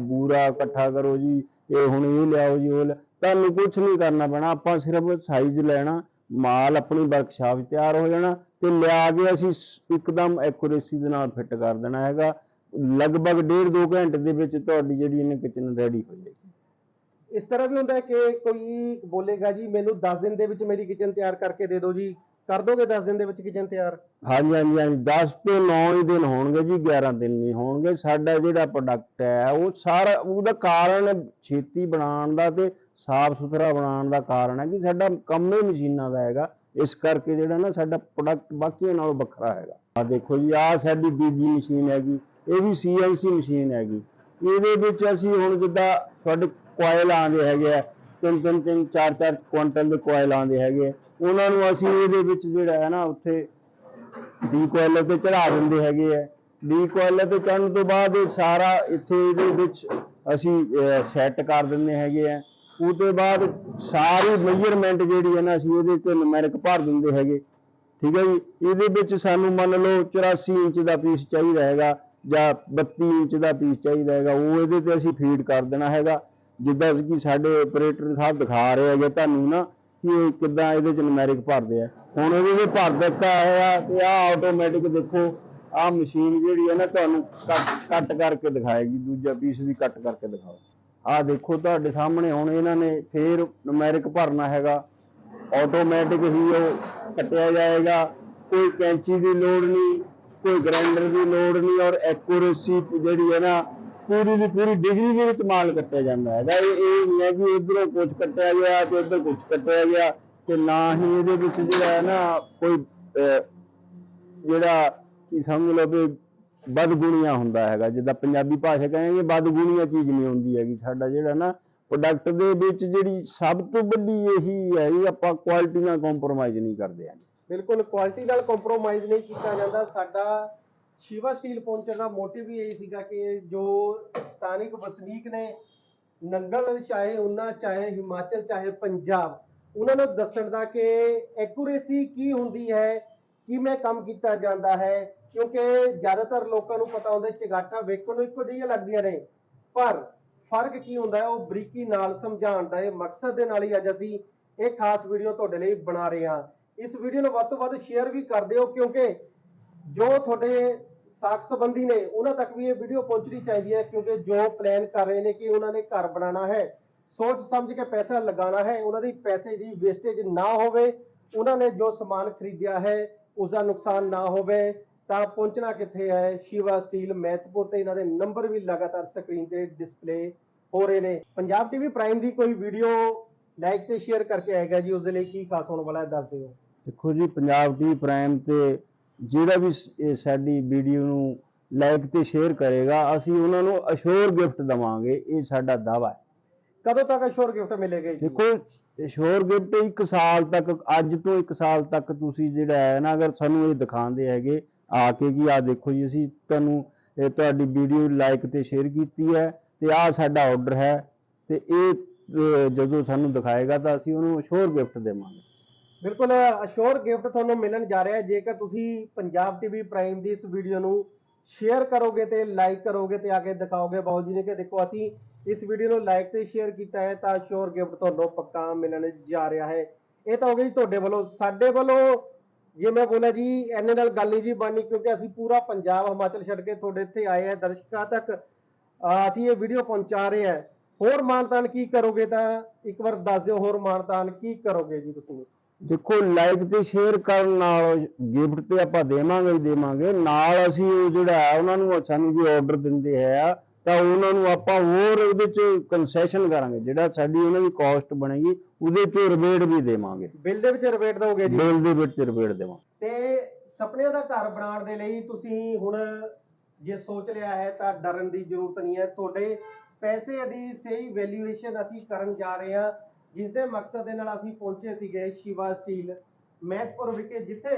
ਬੂਰਾ ਇਕੱਠਾ ਕਰੋ ਜੀ ਇਹ ਹੁਣ ਇਹ ਲਿਆਓ ਜੀ ਉਹ ਤੁਹਾਨੂੰ ਕੁਝ ਨਹੀਂ ਕਰਨਾ ਪੈਣਾ ਆਪਾਂ ਸਿਰਫ ਸਾਈਜ਼ ਲੈਣਾ ਮਾਲ ਆਪਣੀ ਵਰਕਸ਼ਾਪ ਤਿਆਰ ਹੋ ਜਾਣਾ ਤੇ ਲਿਆ ਕੇ ਅਸੀਂ ਇੱਕਦਮ ਐਕੂਰੇਸੀ ਦੇ ਨਾਲ ਫਿੱਟ ਕਰ ਦੇਣਾ ਹੈਗਾ। ਲਗਭਗ ਡੇਢ ਦੋ ਘੰਟੇ ਦੇ ਵਿੱਚ ਤੁਹਾਡੀ ਜਿਹੜੀ ਇਹਨੇ ਕਿਚਨ ਰੈਡੀ ਹੋ। ਜਾਏਗੀ ਇਸ ਤਰ੍ਹਾਂ ਵੀ ਹੁੰਦਾ ਹੈ ਕਿ ਕੋਈ ਬੋਲੇਗਾ ਜੀ ਮੈਨੂੰ 10 ਦਿਨ ਦੇ ਵਿੱਚ ਮੇਰੀ ਕਿਚਨ ਤਿਆਰ ਕਰਕੇ ਦੇ ਦਿਓ ਜੀ। ਕਰ ਦੋਗੇ 10 ਦਿਨ ਦੇ ਵਿੱਚ ਕਿਚਨ ਤਿਆਰ? ਹਾਂਜੀ ਹਾਂਜੀ ਹਾਂਜੀ। 10 ਤੋਂ 9 ਹੀ ਦਿਨ ਹੋਣਗੇ ਜੀ 11 ਦਿਨ ਨਹੀਂ ਹੋਣਗੇ। ਸਾਡਾ ਜਿਹੜਾ ਪ੍ਰੋਡਕਟ ਹੈ ਉਹ ਸਾਰਾ ਉਹਦਾ ਕਾਰਨ ਛੇਤੀ ਬਣਾਉਣ ਦਾ ਤੇ ਸਾਫ਼ ਸੁਥਰਾ ਬਣਾਉਣ ਦਾ ਕਾਰਨ ਹੈ ਕਿ ਸਾਡਾ ਕੰਮ ਹੀ ਮਸ਼ੀਨਾਂ ਦਾ ਹੈਗਾ। ਇਸ ਕਰਕੇ ਜਿਹੜਾ ਨਾ ਸਾਡਾ ਪ੍ਰੋਡਕਟ ਬਾਕੀਆਂ ਨਾਲੋਂ ਵੱਖਰਾ ਹੈਗਾ। ਆ ਦੇਖੋ ਜੀ ਆ ਸਾਡੀ ਬੀਜੀ ਮਸ਼ੀਨ ਹੈਗੀ। ਇਹ ਵੀ ਸੀਐਨਸੀ ਮਸ਼ੀਨ ਹੈਗੀ। ਇਹਦੇ ਵਿੱਚ ਅਸੀਂ ਹੁਣ ਜਿੱਦਾਂ ਤੁਹਾਡੇ ਕੋਇਲ ਆਉਂਦੇ ਹੈਗੇ ਆ, ਤਿੰਨ ਤਿੰਨ ਤਿੰਨ, ਚਾਰ ਚਾਰ ਕੁਆਂਟਲ ਦੇ ਕੋਇਲ ਆਉਂਦੇ ਹੈਗੇ ਆ। ਉਹਨਾਂ ਨੂੰ ਅਸੀਂ ਇਹਦੇ ਵਿੱਚ ਜਿਹੜਾ ਹੈ ਨਾ, ਉੱਥੇ ਡੀ ਕੋਇਲਰ ਤੇ ਚੜਾ ਦਿੰਦੇ ਹੈਗੇ ਆ। ਡੀ ਕੋਇਲਰ ਤੇ ਚੜਨ ਤੋਂ ਬਾਅਦ ਇਹ ਸਾਰਾ ਇੱਥੇ ਇਹਦੇ ਵਿੱਚ ਅਸੀਂ ਸੈੱਟ ਕਰ ਦਿੰਦੇ ਹੈਗੇ ਆ। ਉਹਦੇ ਬਾਅਦ ਸਾਰੀ ਮੇਜਰਮੈਂਟ ਜਿਹੜੀ ਹੈ ਨਾ, ਅਸੀਂ ਇਹਦੇ ਤੇ ਨੁਮੈਰਿਕ ਭਰ ਦਿੰਦੇ ਹੈਗੇ। ਠੀਕ ਹੈ ਜੀ? ਇਹਦੇ ਵਿੱਚ ਸਾਨੂੰ ਮੰਨ ਲਓ 84 ਇੰਚ ਦਾ ਪੀਸ ਚਾਹੀਦਾ ਹੈਗਾ। ਜਾਂ 32 ਇੰਚ ਦਾ ਪੀਸ ਚਾਹੀਦਾ ਹੈਗਾ, ਉਹ ਇਹਦੇ ਤੇ ਅਸੀਂ ਫੀਡ ਕਰ ਦੇਣਾ ਹੈਗਾ। ਜਿੱਦਾਂ ਕਿ ਸਾਡੇ ਆਪਰੇਟਰ ਸਾਹਿਬ ਦਿਖਾ ਰਹੇ ਹੈਗੇ ਤੁਹਾਨੂੰ ਨਾ, ਕਿ ਇਹ ਕਿੱਦਾਂ ਇਹਦੇ ਚ ਨੁਮੈਰਿਕ ਭਰਦੇ ਆ। ਹੁਣ ਇਹਦੇ ਵਿੱਚ ਭਰ ਦਿੱਤਾ ਹੈ ਤੇ ਆਹ ਆਟੋਮੈਟਿਕ ਦੇਖੋ, ਆਹ ਮਸ਼ੀਨ ਜਿਹੜੀ ਹੈ ਨਾ ਤੁਹਾਨੂੰ ਕੱਟ ਕੱਟ ਕਰਕੇ ਦਿਖਾਏਗੀ, ਦੂਜਾ ਪੀਸ ਵੀ ਕੱਟ ਕਰਕੇ ਦਿਖਾਓ। ਆਹ ਦੇਖੋ ਤੁਹਾਡੇ ਸਾਹਮਣੇ ਹੁਣ ਇਹਨਾਂ ਨੇ ਫੇਰ ਨੁਮੈਰਿਕ ਭਰਨਾ ਹੈਗਾ। ਆਟੋਮੈਟਿਕ ਹੀ ਉਹ ਕੱਟਿਆ ਜਾਏਗਾ, ਕੋਈ ਕੈਂਚੀ ਦੀ ਲੋੜ ਨਹੀਂ। ਕੋਈ ਗ੍ਰਾਈਂਡਰ ਦੀ ਲੋੜ ਨਹੀਂ ਔਰ ਐਕੂਰੇਸੀ ਜਿਹੜੀ ਹੈ ਨਾ ਪੂਰੀ ਦੀ ਪੂਰੀ ਡਿਗਰੀ ਦੇ ਵਿੱਚ ਮਾਲ ਕੱਟਿਆ ਜਾਂਦਾ ਹੈਗਾ ਇਹ ਇਹ ਨਹੀਂ ਹੈ ਕਿ ਇਧਰੋਂ ਕੁਝ ਕੱਟਿਆ ਗਿਆ ਤੇ ਉਧਰ ਕੁਝ ਕੱਟਿਆ ਗਿਆ ਤੇ ਨਾ ਹੀ ਇਹਦੇ ਵਿੱਚ ਜਿਹੜਾ ਹੈ ਨਾ ਕੋਈ ਜਿਹੜਾ ਕੀ ਸਮਝ ਲਓ ਵੀ ਬਦਗੁਣੀਆਂ ਹੁੰਦਾ ਹੈਗਾ। ਜਿੱਦਾਂ ਪੰਜਾਬੀ ਭਾਸ਼ਾ ਕਹਿੰਦੇ ਬਦਗੁਣੀਆਂ ਚੀਜ਼ ਨਹੀਂ ਹੁੰਦੀ ਹੈਗੀ। ਸਾਡਾ ਜਿਹੜਾ ਨਾ ਪ੍ਰੋਡਕਟ ਦੇ ਵਿੱਚ ਜਿਹੜੀ ਸਭ ਤੋਂ ਵੱਡੀ ਇਹੀ ਹੈ ਕਿ ਆਪਾਂ ਕੁਆਲਿਟੀ ਨਾਲ ਕੰਪਰੋਮਾਈਜ਼ ਨਹੀਂ ਕਰਦੇ ਹਾਂ ਬਿਲਕੁਲ ਕੁਆਲਿਟੀ ਨਾਲ ਕੰਪਰੋਮਾਈਜ਼ ਨਹੀਂ ਕੀਤਾ ਜਾਂਦਾ। ਸਾਡਾ ਸ਼ਿਵਾ ਸਟੀਲ ਪਹੁੰਚਣ ਦਾ ਮੋਟਿਵ ਹੀ ਇਹ ਸੀਗਾ ਕਿ ਜੋ ਸਥਾਨਿਕ ਵਸਨੀਕ ਨੇ, ਨੰਗਲ ਚਾਹੇ ਉਹਨਾਂ ਚਾਹੇ ਹਿਮਾਚਲ, ਚਾਹੇ ਪੰਜਾਬ ਉਹਨਾਂ ਨੂੰ ਦੱਸਣ ਦਾ ਕਿ ਐਕੂਰੇਸੀ ਕੀ ਹੁੰਦੀ ਹੈ ਕਿਵੇਂ ਕੰਮ ਕੀਤਾ ਜਾਂਦਾ ਹੈ, ਕਿਉਂਕਿ ਜ਼ਿਆਦਾਤਰ ਲੋਕਾਂ ਨੂੰ ਪਤਾ ਹੁੰਦਾ ਚਗਾਠਾਂ ਵੇਖਣ ਨੂੰ ਇੱਕੋ ਜਿਹੀਆਂ ਲੱਗਦੀਆਂ ਨੇ। ਪਰ ਫ਼ਰਕ ਕੀ ਹੁੰਦਾ ਹੈ, ਉਹ ਬਰੀਕੀ ਨਾਲ ਸਮਝਾਉਣ ਦਾ ਇਹ ਮਕਸਦ ਦੇ ਨਾਲ ਹੀ ਅੱਜ ਅਸੀਂ ਇਹ ਖਾਸ ਵੀਡੀਓ ਤੁਹਾਡੇ ਲਈ ਬਣਾ ਰਹੇ ਹਾਂ। ਇਸ ਵੀਡੀਓ ਨੂੰ ਵੱਧ ਤੋਂ ਵੱਧ ਸ਼ੇਅਰ ਵੀ ਕਰ ਦਿਓ, ਕਿਉਂਕਿ ਜੋ ਤੁਹਾਡੇ ਸਾਖ ਸੰਬੰਧੀ ਨੇ, ਉਹਨਾਂ ਤੱਕ ਵੀ ਇਹ ਵੀਡੀਓ ਪਹੁੰਚਣੀ ਚਾਹੀਦੀ ਹੈ, ਕਿਉਂਕਿ ਜੋ ਪਲਾਨ ਕਰ ਰਹੇ ਨੇ ਕਿ ਉਹਨਾਂ ਨੇ ਘਰ ਬਣਾਉਣਾ ਹੈ, ਸੋਚ ਸਮਝ ਕੇ ਪੈਸਾ ਲਗਾਉਣਾ ਹੈ, ਉਹਨਾਂ ਦੀ ਪੈਸੇ ਦੀ ਵੇਸਟੇਜ ਨਾ ਹੋਵੇ, ਉਹਨਾਂ ਨੇ ਜੋ ਸਮਾਨ ਖਰੀਦਿਆ ਹੈ ਉਸ ਦਾ ਨੁਕਸਾਨ ਨਾ ਹੋਵੇ, ਤਾਂ ਪਹੁੰਚਣਾ ਕਿੱਥੇ ਹੈ? ਸ਼ਿਵਾ ਸਟੀਲ ਮਹਿਤਪੁਰ ਤੇ ਇਹਨਾਂ ਦੇ ਨੰਬਰ ਵੀ ਲਗਾਤਾਰ ਸਕਰੀਨ ਤੇ ਡਿਸਪਲੇ ਹੋ ਰਹੇ ਨੇ। ਪੰਜਾਬ ਟੀਵੀ ਪ੍ਰਾਈਮ ਦੀ ਕੋਈ ਵੀਡੀਓ ਲਾਈਕ ਤੇ ਸ਼ੇਅਰ ਕਰਕੇ ਆਏਗਾ ਜੀ ਉਸ ਦੇ ਲਈ ਕੀ ਖਾਸ ਹੋਣ ਵਾਲਾ ਹੈ, ਦੱਸ ਦਿਓ। ਦੇਖੋ ਜੀ ਪੰਜਾਬ ਟੀਵੀ ਪ੍ਰਾਈਮ ਤੇ ਜਿਹੜਾ ਵੀ ਸਾਡੀ ਵੀਡੀਓ ਨੂੰ ਲਾਈਕ ਤੇ ਸ਼ੇਅਰ ਕਰੇਗਾ ਅਸੀਂ ਉਹਨਾਂ ਨੂੰ ਅਸ਼ੋਰ ਗਿਫਟ ਦਵਾਂਗੇ ਇਹ ਸਾਡਾ ਦਾਵਾ ਹੈ। ਕਦੋਂ ਤੱਕ ਅਸ਼ੋਰ ਗਿਫਟ ਮਿਲੇਗਾ ਜੀ? ਦੇਖੋ ਅਸ਼ੋਰ ਗਿਫਟ ਇੱਕ ਸਾਲ ਤੱਕ ਅੱਜ ਤੋਂ ਇੱਕ ਸਾਲ ਤੱਕ ਤੁਸੀਂ ਜਿਹੜਾ ਹੈ ਨਾ ਅਗਰ ਸਾਨੂੰ ਇਹ ਦਿਖਾਉਂਦੇ ਹੈਗੇ ਆ ਕੇ ਕਿ ਆ ਦੇਖੋ ਜੀ ਅਸੀਂ ਤੁਹਾਨੂੰ ਇਹ ਤੁਹਾਡੀ ਵੀਡੀਓ ਲਾਈਕ ਤੇ ਸ਼ੇਅਰ ਕੀਤੀ ਹੈ ਤੇ ਆ ਸਾਡਾ ਆਰਡਰ ਹੈ ਤੇ ਇਹ ਜਦੋਂ ਸਾਨੂੰ ਦਿਖਾਏਗਾ ਤਾਂ ਅਸੀਂ ਉਹਨੂੰ ਅਸ਼ੋਰ ਗਿਫਟ ਦੇਵਾਂਗੇ। ਬਿਲਕੁਲ ਅਸ਼ੋਰ ਗਿਫਟ ਤੁਹਾਨੂੰ ਮਿਲਣ ਜਾ ਰਿਹਾ ਹੈ। ਜੇਕਰ ਤੁਸੀਂ ਪੰਜਾਬ ਟੀਵੀ ਪ੍ਰਾਈਮ ਦੀ ਇਸ ਵੀਡੀਓ ਨੂੰ ਸ਼ੇਅਰ ਕਰੋਗੇ ਤੇ ਲਾਈਕ ਕਰੋਗੇ ਤੇ ਆ ਕੇ ਦਿਖਾਓਗੇ, ਬਾਊ ਜੀ ਨੇ ਕਿ ਦੇਖੋ, ਅਸੀਂ ਇਸ ਵੀਡੀਓ ਨੂੰ ਲਾਈਕ ਤੇ ਸ਼ੇਅਰ ਕੀਤਾ ਹੈ ਤਾਂ ਅਸ਼ੋਰ ਗਿਫਟ ਤੁਹਾਨੂੰ ਪੱਕਾ ਮਿਲਣ ਜਾ ਰਿਹਾ ਹੈ। ਇਹ ਤਾਂ ਹੋ ਗਿਆ ਜੀ ਤੁਹਾਡੇ ਵੱਲੋਂ। ਸਾਡੇ ਵੱਲੋਂ ਜੇ ਮੈਂ ਬੋਲਾਂ ਜੀ ਐਨੇ ਨਾਲ ਗੱਲ ਨਹੀਂ ਜੀ ਬਣਨੀ, ਕਿਉਂਕਿ ਅਸੀਂ ਪੂਰਾ ਪੰਜਾਬ ਹਿਮਾਚਲ ਛੱਡ ਕੇ ਤੁਹਾਡੇ ਇੱਥੇ ਆਏ ਆ ਦਰਸ਼ਕਾਂ ਤੱਕ ਅਸੀਂ ਇਹ ਵੀਡੀਓ ਪਹੁੰਚਾ ਰਹੇ ਹਾਂ। ਹੋਰ ਮਾਨਤਾਨ ਕੀ ਕਰੋਗੇ ਤਾਂ ਇੱਕ ਵਾਰ ਦੱਸ ਦਿਓ, ਹੋਰ ਮਾਨਤਾਨ ਕੀ ਕਰੋਗੇ ਜੀ ਤੁਸੀਂ? ਦੇਖੋ ਲਾਈਕ ਤੇ ਸ਼ੇਅਰ ਕਰਨ ਨਾਲ ਗਿਫਟ ਤੇ ਆਪਾਂ ਦੇਵਾਂਗੇ ਹੀ ਦੇਵਾਂਗੇ ਨਾਲ ਅਸੀਂ ਉਹ ਜਿਹੜਾ ਹੈ ਉਹਨਾਂ ਨੂੰ ਸਾਨੂੰ ਜੇ ਆਰਡਰ ਦਿੰਦੇ ਹੈ ਤਾਂ ਉਹਨਾਂ ਨੂੰ ਆਪਾਂ ਹੋਰ ਉਹਦੇ ਚ ਕੰਸੈਸ਼ਨ ਕਰਾਂਗੇ ਜਿਹੜਾ ਸਾਡੀ ਉਹਨਾਂ ਦੀ ਕਾਸਟ ਬਣੇਗੀ ਉਹਦੇ ਚ ਰਿਬੇਟ ਵੀ ਦੇਵਾਂਗੇ। ਬਿੱਲ ਦੇ ਵਿੱਚ ਰਿਬੇਟ ਦੋਗੇ ਜੀ। ਬਿੱਲ ਦੇ ਵਿੱਚ ਰਿਬੇਟ ਦੇਵਾਂਗੇ ਤੇ ਸੁਪਨਿਆਂ ਦਾ ਘਰ ਬਣਾਉਣ ਦੇ ਲਈ ਤੁਸੀਂ ਹੁਣ ਜੇ ਸੋਚ ਲਿਆ ਹੈ ਤਾਂ ਡਰਨ ਦੀ ਜ਼ਰੂਰਤ ਨਹੀਂ ਹੈ। ਤੁਹਾਡੇ ਪੈਸੇ ਦੀ ਸਹੀ ਵੈਲਿਊਏਸ਼ਨ ਅਸੀਂ ਕਰਨ ਜਾ ਰਹੇ ਹਾਂ। ਜਿਸ ਦੇ ਮਕਸਦ ਦੇ ਨਾਲ ਅਸੀਂ ਪਹੁੰਚੇ ਸੀਗੇ ਸ਼ਿਵਾ ਸਟੀਲ ਮਹਿਤਪੁਰ ਵਿਖੇ, ਜਿੱਥੇ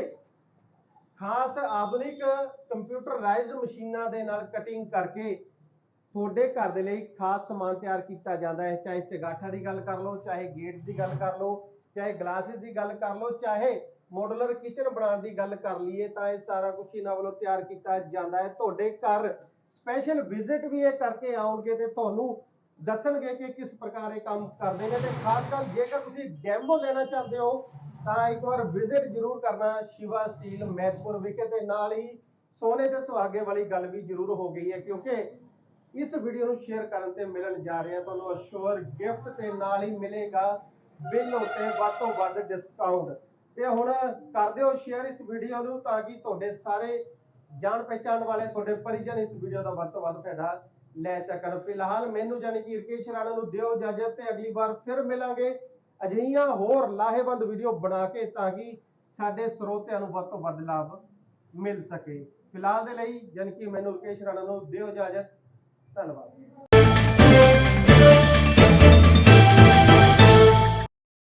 ਖਾਸ ਆਧੁਨਿਕ ਕੰਪਿਊਟਰਾਈਜ਼ਡ ਮਸ਼ੀਨਾਂ ਦੇ ਨਾਲ ਕਟਿੰਗ ਕਰਕੇ ਤੁਹਾਡੇ ਘਰ ਦੇ ਲਈ ਖਾਸ ਸਮਾਨ ਤਿਆਰ ਕੀਤਾ ਜਾਂਦਾ ਹੈ। ਚਾਹੇ ਚਗਾਠਾ ਦੀ ਗੱਲ ਕਰ ਲਓ, ਚਾਹੇ ਗੇਟਸ ਦੀ ਗੱਲ ਕਰ ਲਓ, ਚਾਹੇ ਗਲਾਸਿਸ ਦੀ ਗੱਲ ਕਰ ਲਓ, ਚਾਹੇ ਮਾਡੂਲਰ ਕਿਚਨ ਬਣਾਉਣ ਦੀ ਗੱਲ ਕਰ ਲਈਏ, ਤਾਂ ਇਹ ਸਾਰਾ ਕੁਝ ਇਹਨਾਂ ਵੱਲੋਂ ਤਿਆਰ ਕੀਤਾ ਜਾਂਦਾ ਹੈ। ਤੁਹਾਡੇ ਘਰ ਸਪੈਸ਼ਲ ਵਿਜ਼ਿਟ ਵੀ ਇਹ ਕਰਕੇ ਆਉਣਗੇ ਤੇ ਤੁਹਾਨੂੰ ਦੱਸਣਗੇ ਕਿ ਕਿਸ ਪ੍ਰਕਾਰ ਇਹ ਕੰਮ ਕਰਦੇ ਨੇ ਤੇ ਖਾਸ ਕਰ ਜੇਕਰ ਤੁਸੀਂ ਡੈਮੋ ਲੈਣਾ ਚਾਹੁੰਦੇ ਹੋ, ਤਾਂ ਇੱਕ ਵਾਰ ਵਿਜ਼ਿਟ ਜ਼ਰੂਰ ਕਰਨਾ ਸ਼ਿਵਾ ਸਟੀਲ ਮਹਿਤਪੁਰ ਵਿਖੇ ਤੇ ਨਾਲ ਹੀ ਸੋਨੇ ਤੇ ਸੁਹਾਗੇ ਵਾਲੀ ਗੱਲ ਵੀ ਜ਼ਰੂਰ ਹੋ ਗਈ ਹੈ, ਕਿਉਂਕਿ ਇਸ ਵੀਡੀਓ ਨੂੰ ਸ਼ੇਅਰ ਕਰਨ ਤੇ ਮਿਲਣ ਜਾ ਰਹੇ ਤੁਹਾਨੂੰ ਅਸ਼ੋਰ ਗਿਫਟ ਤੇ ਨਾਲ ਹੀ ਮਿਲੇਗਾ ਬਿੱਲ ਉੱਤੇ ਵੱਧ ਤੋਂ ਵੱਧ ਡਿਸਕਾਊਂਟ ਤੇ ਹੁਣ ਕਰ ਦਿਓ ਸ਼ੇਅਰ ਇਸ ਵੀਡੀਓ ਨੂੰ ਤਾਂ ਕਿ ਤੁਹਾਡੇ ਸਾਰੇ ਜਾਣ ਪਹਿਚਾਣ ਵਾਲੇ, ਤੁਹਾਡੇ ਪਰਿਜਨ ਇਸ ਵੀਡੀਓ ਦਾ ਵੱਧ ਤੋਂ ਵੱਧ ਫਾਇਦਾ ਲੈ ਸਕਣ। ਫਿਲਹਾਲ ਮੈਨੂੰ ਜਾਨੀ ਕਿ ਰਕੇਸ਼ ਰਾਣਾ ਨੂੰ ਦਿਓ ਇਜਾਜ਼ਤ ਤੇ ਅਗਲੀ ਵਾਰ ਫਿਰ ਮਿਲਾਂਗੇ। ਅਜਿਹੀਆਂ ਹੋਰ ਲਾਹੇਵੰਦ ਵੀਡੀਓ ਬਣਾ ਕੇ ਤਾਂ ਕਿ ਸਾਡੇ ਸਰੋਤਿਆਂ ਨੂੰ ਵੱਧ ਤੋਂ ਵੱਧ ਲਾਭ ਮਿਲ ਸਕੇ। ਫਿਲਹਾਲ ਦੇ ਲਈ ਜਾਨੀ ਕਿ ਮੈਨੂੰ ਰਕੇਸ਼ ਰਾਣਾ ਨੂੰ ਦਿਓ ਇਜਾਜ਼ਤ। ਧੰਨਵਾਦ।